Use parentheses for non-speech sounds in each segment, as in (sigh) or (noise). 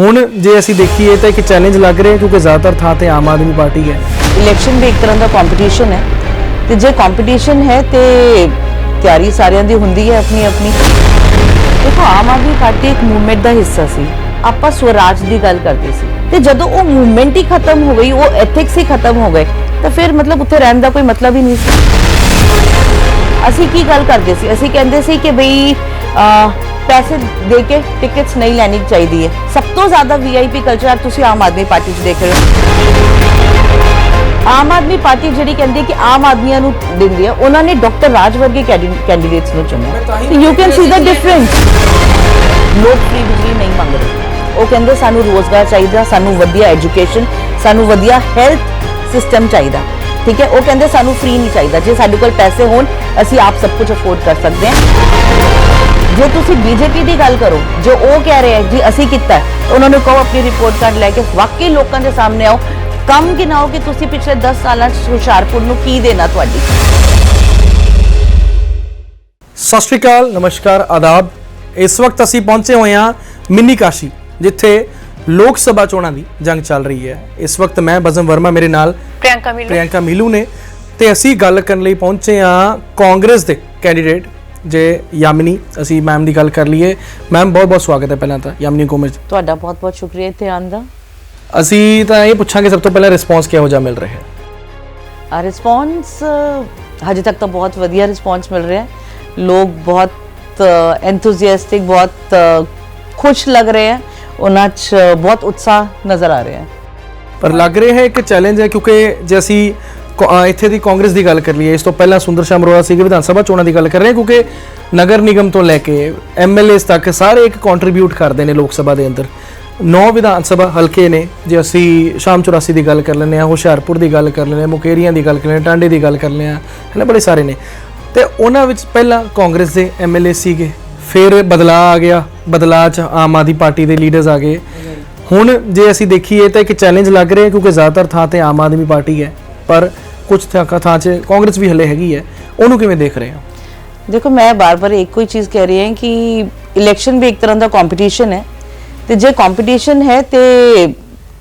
ਹੁਣ ਜੇ ਅਸੀਂ ਦੇਖੀਏ ਤਾਂ ਇੱਕ ਚੈਲੰਜ ਲੱਗ ਰਿਹਾ ਕਿਉਂਕਿ ਜ਼ਿਆਦਾਤਰ ਥਾਂ ਤੇ ਆਮ ਆਦਮੀ ਪਾਰਟੀ ਹੈ। ਇਲੈਕਸ਼ਨ ਵੀ ਇੱਕ ਤਰ੍ਹਾਂ ਦਾ ਕੰਪੀਟੀਸ਼ਨ ਹੈ। ਤੇ ਜੇ ਕੰਪੀਟੀਸ਼ਨ ਹੈ ਤੇ ਤਿਆਰੀ ਸਾਰਿਆਂ ਦੀ ਹੁੰਦੀ ਹੈ ਆਪਣੀ ਆਪਣੀ। ਦੇਖੋ, ਆਮ ਆਦਮੀ ਪਾਰਟੀ ਇੱਕ ਮੂਵਮੈਂਟ ਦਾ ਹਿੱਸਾ ਸੀ। ਆਪਾਂ ਸਵਰਾਜ ਦੀ ਗੱਲ ਕਰਦੇ ਸੀ। ਤੇ ਜਦੋਂ ਉਹ ਮੂਵਮੈਂਟ ਹੀ ਖਤਮ ਹੋ ਗਈ, ਉਹ ਐਥਿਕਸ ਹੀ ਖਤਮ ਹੋ ਗਏ, ਤਾਂ ਫਿਰ ਮਤਲਬ ਉੱਥੇ ਰਹਿਣ ਦਾ ਕੋਈ ਮਤਲਬ ਹੀ ਨਹੀਂ ਸੀ। ਅਸੀਂ ਕੀ ਗੱਲ ਕਰਦੇ ਸੀ? ਅਸੀਂ ਕਹਿੰਦੇ ਸੀ ਕਿ ਬਈ ਪੈਸੇ ਦੇ ਕੇ ਟਿਕਟਸ ਨਹੀਂ ਲੈਣੀ ਚਾਹੀਦੀ ਹੈ। ਸਭ ਤੋਂ ਜ਼ਿਆਦਾ ਵੀਆਈਪੀ ਕਲਚਰ ਤੁਸੀਂ ਆਮ ਆਦਮੀ ਪਾਰਟੀ 'ਚ ਦੇਖ ਰਹੇ ਹੋ। ਆਮ ਆਦਮੀ ਪਾਰਟੀ ਜਿਹੜੀ ਕਹਿੰਦੀ ਹੈ ਕਿ ਆਮ ਆਦਮੀਆਂ ਨੂੰ ਦਿੰਦੀ ਹੈ ਉਹਨਾਂ ਨੇ ਡਾਕਟਰ ਰਾਜ ਵਰਗੇ ਕੈਂਡੀਡੇਟਸ ਨੂੰ ਚੁਣਿਆ। You can see the difference ਲੋਕ ਫ੍ਰੀ ਬਿਜਲੀ ਨਹੀਂ ਮੰਗ ਰਹੇ। ਉਹ ਕਹਿੰਦੇ ਸਾਨੂੰ ਰੋਜ਼ਗਾਰ ਚਾਹੀਦਾ ਸਾਨੂੰ ਵਧੀਆ ਐਜੂਕੇਸ਼ਨ ਸਾਨੂੰ ਵਧੀਆ ਹੈਲਥ ਸਿਸਟਮ ਚਾਹੀਦਾ। ਠੀਕ ਹੈ ਉਹ ਕਹਿੰਦੇ ਸਾਨੂੰ ਫ੍ਰੀ ਨਹੀਂ ਚਾਹੀਦਾ। ਜੇ ਸਾਡੇ ਕੋਲ ਪੈਸੇ ਹੋਣ ਅਸੀਂ ਆਪ ਸਭ ਕੁਝ ਅਫੋਰਡ ਕਰ ਸਕਦੇ ਹਾਂ। ਜੇ ਤੁਸੀਂ ਬੀਜੇਪੀ ਦੀ ਗੱਲ ਕਰੋ ਜੋ ਉਹ ਕਹਿ ਰਹੇ ਹੈ ਜੀ ਅਸੀਂ ਕੀਤਾ ਉਹਨਾਂ ਨੂੰ ਕਹੋ ਆਪਣੀ ਰਿਪੋਰਟ ਕਾਰਡ ਲੈ ਕੇ ਵਾਕਈ ਲੋਕਾਂ ਦੇ ਸਾਹਮਣੇ ਆਓ। ਕੰਮ ਗਿਣਾਓ ਕਿ ਤੁਸੀਂ ਪਿਛਲੇ 10 ਸਾਲਾਂ 'ਚ ਹੁਸ਼ਿਆਰਪੁਰ ਨੂੰ ਕੀ ਦੇਣਾ ਤੁਹਾਡੀ? ਸਤਿ ਸ਼੍ਰੀ ਅਕਾਲ ਨਮਸਕਾਰ ਆਦਾਬ। ਇਸ ਵਕਤ ਅਸੀਂ ਪਹੁੰਚੇ ਹੋਏ ਹਾਂ ਮਿੰਨੀ ਕਾਸ਼ੀ ਜਿੱਥੇ ਲੋਕ ਸਭਾ ਚੋਣਾਂ ਦੀ ਜੰਗ ਚੱਲ ਰਹੀ ਹੈ। ਇਸ ਵਕਤ ਮੈਂ ਬਜ਼ਮ ਵਰਮਾ ਮੇਰੇ ਨਾਲ ਪ੍ਰਿਯੰਕਾ ਮਿਲੂ। ਪ੍ਰਿਯੰਕਾ ਮੀਲੂ ਨੇ। ਤੇ ਅਸੀਂ ਗੱਲ ਕਰਨ ਲਈ ਪਹੁੰਚੇ ਹਾਂ ਕਾਂਗਰਸ ਦੇ ਕੈਂਡੀਡੇਟ ਜੇ ਯਾਮਿਨੀ ਅਸੀਂ ਮੈਮ ਦੀ ਗੱਲ ਕਰ ਲਈਏ। ਮੈਮ ਬਹੁਤ ਬਹੁਤ ਸਵਾਗਤ ਹੈ ਪਹਿਲਾਂ ਤਾਂ ਯਾਮਿਨੀ ਗੋਮez ਤੁਹਾਡਾ ਬਹੁਤ ਬਹੁਤ ਸ਼ੁਕਰੀਆ ਇੱਥੇ ਆਉਣ ਦਾ। ਅਸੀਂ ਤਾਂ ਇਹ ਪੁੱਛਾਂਗੇ ਸਭ ਤੋਂ ਪਹਿਲਾਂ ਰਿਸਪੌਂਸ ਕਿਹੋ ਜਿਹਾ ਮਿਲ ਰਿਹਾ ਹੈ? ਆ ਰਿਸਪੌਂਸ ਹਜੇ ਤੱਕ ਤਾਂ ਬਹੁਤ ਵਧੀਆ ਰਿਸਪੌਂਸ ਮਿਲ ਰਿਹਾ ਹੈ। ਲੋਕ ਬਹੁਤ ਐਂਥੂਸੀਆਸਟਿਕ ਬਹੁਤ ਖੁਸ਼ ਲੱਗ ਰਹੇ ਹੈ। ਉਹਨਾਂ 'ਚ ਬਹੁਤ ਉਤਸ਼ਾਹ ਨਜ਼ਰ ਆ ਰਿਹਾ ਹੈ। ਪਰ ਲੱਗ ਰਿਹਾ ਹੈ ਇੱਕ ਚੈਲੰਜ ਹੈ ਕਿਉਂਕਿ ਜੇ ਅਸੀਂ ਕੋ- ਇੱਥੇ ਦੀ ਕਾਂਗਰਸ ਦੀ ਗੱਲ ਕਰ ਲਈਏ, ਇਸ ਤੋਂ ਪਹਿਲਾਂ ਸੁੰਦਰ ਸ਼ਾਮ ਅਰੋੜਾ ਸੀਗੇ, ਵਿਧਾਨ ਸਭਾ ਚੋਣਾਂ ਦੀ ਗੱਲ ਕਰ ਰਹੇ ਹਾਂ, ਕਿਉਂਕਿ ਨਗਰ ਨਿਗਮ ਤੋਂ ਲੈ ਕੇ ਐਮਐਲਏਸ ਤੱਕ ਸਾਰੇ ਇੱਕ ਕੰਟਰੀਬਿਊਟ ਕਰਦੇ ਨੇ ਲੋਕ ਸਭਾ ਦੇ ਅੰਦਰ। ਨੌ ਵਿਧਾਨ ਸਭਾ ਹਲਕੇ ਨੇ, ਜੇ ਅਸੀਂ ਸ਼ਾਮ 84 ਦੀ ਗੱਲ ਕਰ ਲੈਂਦੇ ਹਾਂ, ਹੁਸ਼ਿਆਰਪੁਰ ਦੀ ਗੱਲ ਕਰ ਲੈਂਦੇ ਹਾਂ, ਮੁਕੇਰੀਆਂ ਦੀ ਗੱਲ ਕਰ ਲੈਂਦੇ ਹਾਂ, ਟਾਂਡੇ ਦੀ ਗੱਲ ਕਰ ਲੈਂਦੇ ਹਾਂ, ਹਨਾ, ਬੜੇ ਸਾਰੇ ਨੇ। ਤੇ ਉਹਨਾਂ ਵਿੱਚ ਪਹਿਲਾਂ ਕਾਂਗਰਸ ਦੇ ਐਮਐਲਏ ਸੀਗੇ, ਫਿਰ ਬਦਲਾਅ ਆ ਗਿਆ, ਬਦਲਾਅ ਚ ਆਮ ਆਦਮੀ ਪਾਰਟੀ ਦੇ ਲੀਡਰਸ ਆ ਗਏ। ਹੁਣ ਜੇ ਅਸੀਂ ਦੇਖੀਏ ਤਾਂ ਇੱਕ ਚੈਲੰਜ ਲੱਗ ਰਿਹਾ, ਕਿਉਂਕਿ ਜ਼ਿਆਦਾਤਰ ਥਾਂ ਤੇ ਆਮ ਆਦਮੀ ਪਾਰਟੀ ਹੈ, ਪਰ ਕੁਝ ਥਾਂ ਥਾਂ 'ਚ ਕਾਂਗਰਸ ਵੀ ਹਲੇ ਹੈਗੀ ਹੈ। ਉਹਨੂੰ ਕਿਵੇਂ ਦੇਖ ਰਹੇ ਹੋ? ਦੇਖੋ, ਮੈਂ ਬਾਰ-ਬਾਰ ਇੱਕੋ ਹੀ ਚੀਜ਼ ਕਹਿ ਰਹੀ ਹਾਂ ਕਿ ਇਲੈਕਸ਼ਨ ਵੀ ਇੱਕ ਤਰ੍ਹਾਂ ਦਾ ਕੰਪੀਟੀਸ਼ਨ ਹੈ। ਤੇ ਜੇ ਕੰਪੀਟੀਸ਼ਨ ਹੈ ਤੇ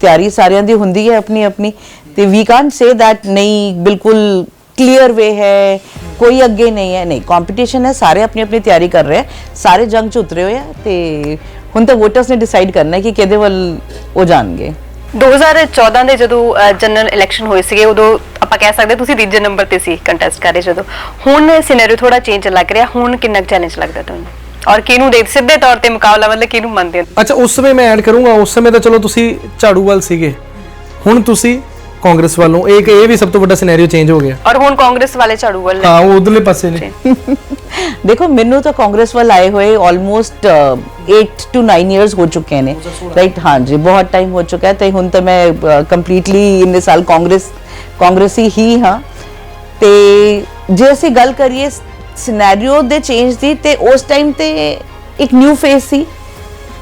ਤਿਆਰੀ ਸਾਰਿਆਂ ਦੀ ਹੁੰਦੀ ਹੈ ਆਪਣੀ ਆਪਣੀ। ਤੇ ਵੀ ਕਾਂਟ ਸੇ ਥੈਟ ਨਹੀਂ, ਬਿਲਕੁਲ ਕਲੀਅਰ ਵੇ ਹੈ, ਕੋਈ ਅੱਗੇ ਨਹੀਂ ਹੈ। ਨਹੀਂ ਕੰਪੀਟੀਸ਼ਨ ਹੈ, ਸਾਰੇ ਆਪਣੀ ਆਪਣੀ ਤਿਆਰੀ ਕਰ ਰਹੇ ਸਾਰੇ ਜੰਗ ਚ ਉਤਰੇ ਹੋਏ ਆ ਤੇ ਹੁਣ ਤਾਂ ਵੋਟਰਸ ਨੇ ਡਿਸਾਈਡ ਕਰਨਾ ਹੈ ਕਿ ਕਿਹਦੇ ਵੱਲ ਉਹ ਜਾਣਗੇ। 2014 ਦੇ ਜਦੋਂ ਜਨਰਲ ਇਲੈਕਸ਼ਨ ਹੋਏ ਸੀਗੇ, ਉਦੋਂ ਆਪਾਂ ਕਹਿ ਸਕਦੇ ਤੁਸੀਂ ਤੀਜੇ ਨੰਬਰ ਤੇ ਸੀ ਕੰਟੈਸਟ ਕਰ ਜਦੋਂ। ਹੁਣ ਸਿਨੈਰੀਓ ਥੋੜਾ ਚੇਂਜ ਲੱਗ ਰਿਹਾ, ਹੁਣ ਕਿੰਨਾ ਚੈਲੰਜ ਲੱਗਦਾ ਤੁਹਾਨੂੰ? ਔਰ ਕਿਹਨੂੰ ਦੇ, ਸਿੱਧੇ ਤੌਰ ਤੇ ਮੁਕਾਬਲਾ ਮਤਲਬ ਕਿਹਨੂੰ ਮੰਨਦੇ ਹੋ? ਅੱਛਾ, ਉਸ ਸਮੇਂ ਮੈਂ ਐਡ ਕਰੂੰਗਾ, ਉਸ ਸਮੇਂ ਤਾਂ ਚਲੋ ਤੁਸੀਂ ਝਾੜੂ ਵੱਲ ਸੀਗੇ। ਹੁਣ ਤੁਸੀਂ ਕਾਂਗਰਸ ਵੱਲੋਂ? ਇੱਕ ਇਹ ਵੀ ਸਭ ਤੋਂ ਵੱਡਾ ਸਿਨੈਰੀਓ ਚੇਂਜ ਹੋ ਗਿਆ? ਔਰ ਹੁਣ ਕਾਂਗਰਸ ਵਾਲੇ ਝਾੜੂ ਵੱਲ ਹਾਂ ਉਹ ਉਧਰਲੇ ਪਾਸੇ ਨੇ। (laughs) ਦੇਖੋ ਮੈਨੂੰ ਤਾਂ ਕਾਂਗਰਸ ਵੱਲ ਆਏ ਹੋਏ ਆਲਮੋਸਟ 8 ਟੂ 9 ਇਅਰਸ ਹੋ ਚੁੱਕੇ ਨੇ। ਰਾਈਟ ਹਾਂਜੀ ਬਹੁਤ ਟਾਈਮ ਹੋ ਚੁੱਕਾ ਹੈ ਤੇ ਹੁਣ ਤਾਂ ਮੈਂ ਕੰਪਲੀਟਲੀ ਇੰਨੇ ਸਾਲ ਕਾਂਗਰਸ ਕਾਂਗਰਸੀ ਹੀ ਹਾਂ। ਤੇ ਜੇ ਅਸੀਂ ਗੱਲ ਕਰੀਏ ਸਿਨੈਰੀਓ ਦੇ ਚੇਂਜ ਦੀ ਤੇ ਉਸ ਟਾਈਮ ਤੇ ਇੱਕ ਨਿਊ ਫੇਸ ਸੀ।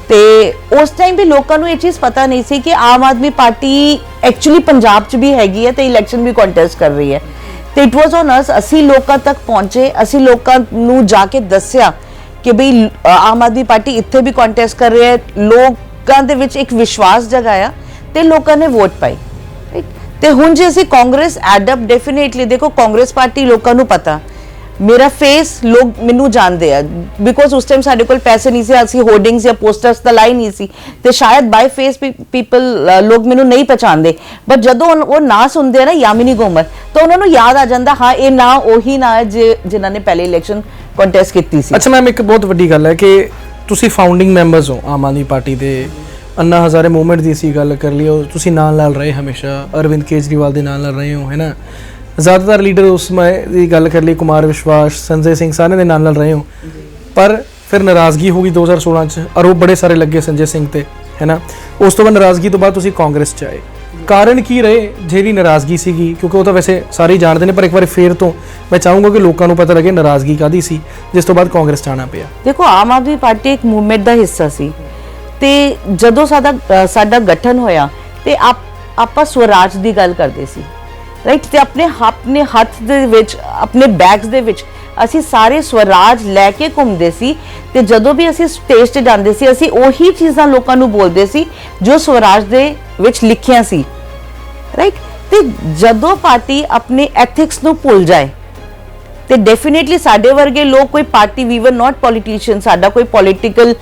ਤੇ ਉਸ ਟਾਈਮ ਵੀ ਲੋਕਾਂ ਨੂੰ ਇਹ ਚੀਜ਼ ਪਤਾ ਨਹੀਂ ਸੀ ਕਿ ਆਮ ਆਦਮੀ ਪਾਰਟੀ ਐਕਚੁਅਲੀ ਪੰਜਾਬ 'ਚ ਵੀ ਹੈਗੀ ਹੈ ਤੇ ਇਲੈਕਸ਼ਨ ਵੀ ਕੰਟੈਸਟ ਕਰ ਰਹੀ ਹੈ। ਤੇ ਇਟ ਵਾਸ ਔਨ ਅਸ ਅਸੀਂ ਲੋਕਾਂ ਤੱਕ ਪਹੁੰਚੇ, ਅਸੀਂ ਲੋਕਾਂ ਨੂੰ ਜਾ ਕੇ ਦੱਸਿਆ ਕਿ ਭਈ ਆਮ ਆਦਮੀ ਪਾਰਟੀ ਇੱਥੇ ਵੀ ਕੰਟੈਸਟ ਕਰ ਰਹੀ ਹੈ। ਲੋਕਾਂ ਦੇ ਵਿੱਚ ਇੱਕ ਵਿਸ਼ਵਾਸ ਜਗਾਇਆ ਤੇ ਲੋਕਾਂ ਨੇ ਵੋਟ ਪਾਈ। Right? ਤੇ ਹੁਣ ਜੇ ਅਸੀਂ ਕਾਂਗਰਸ ਐਡਪ ਡੈਫੀਨੇਟਲੀ ਦੇਖੋ ਕਾਂਗਰਸ ਪਾਰਟੀ ਲੋਕਾਂ ਨੂੰ ਪਤਾ। ਮੇਰਾ ਫੇਸ ਲੋਕ ਮੈਨੂੰ ਜਾਣਦੇ ਆ। ਬਿਕੋਜ਼ ਉਸ ਟਾਈਮ ਸਾਡੇ ਕੋਲ ਪੈਸੇ ਨਹੀਂ ਸੀ, ਅਸੀਂ ਹੋਰਡਿੰਗਸ ਜਾਂ ਪੋਸਟਰਸ ਤਾਂ ਲਾਈ ਨਹੀਂ ਸੀ। ਤੇ ਸ਼ਾਇਦ ਬਾਈ ਫੇਸ ਪੀਪਲ ਲੋਕ ਮੈਨੂੰ ਨਹੀਂ ਪਛਾਣਦੇ। ਬਟ ਜਦੋਂ ਉਹ- ਨਾਂ ਸੁਣਦੇ ਆ ਨਾ ਯਾਮਿਨੀ ਗੋਮਰ, ਤਾਂ ਉਹਨਾਂ ਨੂੰ ਯਾਦ ਆ ਜਾਂਦਾ, ਹਾਂ, ਇਹ ਨਾਂ ਉਹੀ ਨਾਂ ਜਿਨ੍ਹਾਂ ਨੇ ਪਹਿਲੇ ਇਲੈਕਸ਼ਨ ਕੰਟੈਸਟ ਕੀਤੀ ਸੀ। ਅੱਛਾ ਮੈਮ ਇੱਕ ਬਹੁਤ ਵੱਡੀ ਗੱਲ ਹੈ ਕਿ ਤੁਸੀਂ ਫਾਊਂਡਿੰਗ ਮੈਂਬਰਸ ਹੋ ਆਮ ਆਦਮੀ ਪਾਰਟੀ ਦੇ। ਅੰਨਾ ਹਜ਼ਾਰੇ ਮੂਵਮੈਂਟ ਦੀ ਸੀ ਗੱਲ ਕਰ ਲਈਓ ਤੁਸੀਂ ਨਾਲ ਨਾਲ ਰਹੇ ਹਮੇਸ਼ਾ। ਅਰਵਿੰਦ ਕੇਜਰੀਵਾਲ ਦੇ ਨਾਲ ਨਾਲ ਰਹੇ ਹੋ ਹੈਨਾ ਜ਼ਿਆਦਾਤਰ ਲੀਡਰ ਉਸ ਸਮੇਂ ਦੀ ਗੱਲ ਕਰ ਲਈ ਕੁਮਾਰ ਵਿਸ਼ਵਾਸ ਸੰਜੇ ਸਿੰਘ ਸਾਰਿਆਂ ਦੇ ਨਾਲ ਨਾਲ ਰਹੇ ਹੋ। ਪਰ ਫਿਰ ਨਾਰਾਜ਼ਗੀ ਹੋ ਗਈ 2016 ਚ ਆਰੋਪ ਬੜੇ ਸਾਰੇ ਲੱਗੇ ਸੰਜੇ ਸਿੰਘ ਤੇ ਹੈਨਾ? ਉਸ ਤੋਂ ਬਾਅਦ ਨਾਰਾਜ਼ਗੀ ਤੋਂ ਬਾਅਦ ਤੁਸੀਂ ਕਾਂਗਰਸ ਚ ਆਏ। ਕਾਰਨ ਕੀ ਰਹੇ? ਜਿਹੜੀ ਨਾਰਾਜ਼ਗੀ ਸੀਗੀ ਕਿਉਂਕਿ ਉਹ ਤਾਂ ਵੈਸੇ ਸਾਰੇ ਜਾਣਦੇ ਨੇ ਪਰ ਇੱਕ ਵਾਰ ਫੇਰ ਤੋਂ ਮੈਂ ਚਾਹੂੰਗਾ ਕਿ ਲੋਕਾਂ ਨੂੰ ਪਤਾ ਲੱਗੇ ਨਾਰਾਜ਼ਗੀ ਕਾਦੀ ਸੀ ਜਿਸ ਤੋਂ ਬਾਅਦ ਕਾਂਗਰਸ ਆਉਣਾ ਪਿਆ। ਦੇਖੋ ਆਮ ਆਦਮੀ ਪਾਰਟੀ ਇੱਕ ਮੂਵਮੈਂਟ ਦਾ ਹਿੱਸਾ ਸੀ। ਤੇ ਜਦੋਂ ਸਾਡਾ ਸਾਡਾ ਗਠਨ ਹੋਇਆ ਤੇ ਆਪ ਆਪਾਂ ਸਵਰਾਜ ਦੀ ਗੱਲ ਕਰਦੇ ਸੀ। ਰਾਈਟ ਤੇ ਆਪਣੇ ਆਪਣੇ ਹੱਥ ਦੇ ਵਿੱਚ, ਆਪਣੇ ਬੈਗਸ ਦੇ ਵਿੱਚ ਅਸੀਂ ਸਾਰੇ ਸਵਰਾਜ ਲੈ ਕੇ ਘੁੰਮਦੇ ਸੀ ਤੇ ਜਦੋਂ ਵੀ ਅਸੀਂ ਸਟੇਜ ਤੇ ਜਾਂਦੇ ਸੀ, ਅਸੀਂ ਉਹੀ ਚੀਜ਼ਾਂ ਲੋਕਾਂ ਨੂੰ ਬੋਲਦੇ ਸੀ ਜੋ ਸਵਰਾਜ ਦੇ ਵਿੱਚ ਲਿਖੀਆਂ ਸੀ। ਰਾਈਟ ਤੇ ਜਦੋਂ ਪਾਰਟੀ ਆਪਣੇ ਐਥਿਕਸ ਨੂੰ ਭੁੱਲ ਜਾਏ ਤੇ ਡੈਫੀਨਿਟਲੀ ਸਾਡੇ ਵਰਗੇ ਲੋਕ ਕੋਈ ਪਾਰਟੀ ਵੀ ਵਰ ਨਾਟ ਪੋਲੀਟੀਸ਼ੀਅਨ ਸਾਡਾ ਕੋਈ ਪੋਲੀਟੀਕਲ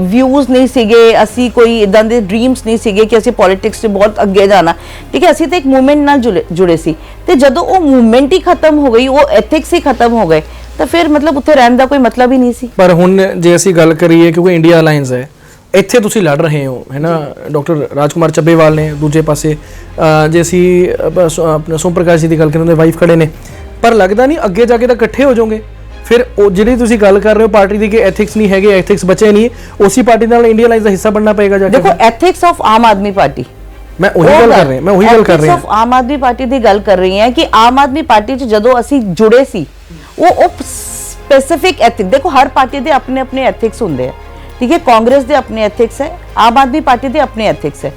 ਵਿਊਜ਼ ਨਹੀਂ ਸੀਗੇ। ਅਸੀਂ ਕੋਈ ਇਦਾਂ ਦੇ ਡ੍ਰੀਮਸ ਨਹੀਂ ਸੀਗੇ ਕਿ ਅਸੀਂ ਪੋਲਿਟਿਕਸ 'ਚ ਬਹੁਤ ਅੱਗੇ ਜਾਣਾ। ਠੀਕ ਹੈ ਅਸੀਂ ਤਾਂ ਇੱਕ ਮੂਵਮੈਂਟ ਨਾਲ ਜੁੜੇ- ਸੀ। ਤੇ ਜਦੋਂ ਉਹ ਮੂਵਮੈਂਟ ਹੀ ਖਤਮ ਹੋ ਗਈ ਉਹ ਐਥਿਕਸ ਹੀ ਖਤਮ ਹੋ ਗਏ ਤਾਂ ਫਿਰ ਮਤਲਬ ਉੱਥੇ ਰਹਿਣ ਦਾ ਕੋਈ ਮਤਲਬ ਹੀ ਨਹੀਂ ਸੀ। ਪਰ ਹੁਣ ਜੇ ਅਸੀਂ ਗੱਲ ਕਰੀਏ ਕਿਉਂਕਿ ਇੰਡੀਆ ਅਲਾਈਅੰਸ ਹੈ ਇੱਥੇ ਤੁਸੀਂ ਲੜ ਰਹੇ ਹੋ ਹੈ ਨਾ? ਡਾਕਟਰ ਰਾਜਕੁਮਾਰ ਚੱਬੇਵਾਲ ਨੇ ਦੂਜੇ ਪਾਸੇ ਜੇ ਅਸੀਂ ਆਪਣਾ ਸੋਮ ਪ੍ਰਕਾਸ਼ ਜੀ ਦੀ ਗੱਲ ਕਰਾਂ ਤਾਂ ਵਾਈਫ ਖੜੇ ਨੇ। ਪਰ ਲੱਗਦਾ ਨਹੀਂ ਅੱਗੇ ਜਾ ਕੇ ਤਾਂ ਇਕੱਠੇ ਹੋ ਜਾਓਗੇ। ਫਿਰ ਉਹ ਜਿਹੜੀ ਤੁਸੀਂ ਗੱਲ ਕਰ ਰਹੇ ਹੋ ਪਾਰਟੀ ਦੀ ਕਿ ਐਥਿਕਸ ਨਹੀਂ ਹੈਗੇ ਐਥਿਕਸ ਬਚੇ ਨਹੀਂ ਉਸੇ ਪਾਰਟੀ ਨਾਲ ਇੰਡੀਆ ਅਲਾਈਅੰਸ ਦਾ ਹਿੱਸਾ ਬਣਨਾ ਪਏਗਾ ਜਾ ਕੇ। ਦੇਖੋ ethics of Aam Aadmi party. ਮੈਂ ਉਹੀ ਗੱਲ ਕਰ ਰਿਹਾ ਮੈਂ ਉਹੀ ਗੱਲ ਕਰ ਰਿਹਾ। ਆਫ ਆਮ ਆਦਮੀ ਪਾਰਟੀ ਦੀ ਗੱਲ ਕਰ ਰਹੀ ਹਾਂ ਕਿ ਆਮ ਆਦਮੀ ਪਾਰਟੀ 'ਚ ਜਦੋਂ ਅਸੀਂ ਜੁੜੇ ਸੀ ਉਹ ਉਹ ਸਪੈਸੀਫਿਕ ਐਥਿਕ ਦੇਖੋ ਹਰ ਪਾਰਟੀ ਦੇ ਆਪਣੇ ਆਪਣੇ ਐਥਿਕਸ ਹੁੰਦੇ ਆ। ਠੀਕ ਹੈ ਕਾਂਗਰਸ ਦੇ ਆਪਣੇ ਐਥਿਕਸ ਹੈ ਆਮ ਆਦਮੀ ਪਾਰਟੀ ਦੇ ਆਪਣੇ ਐਥਿਕਸ ਹੈ।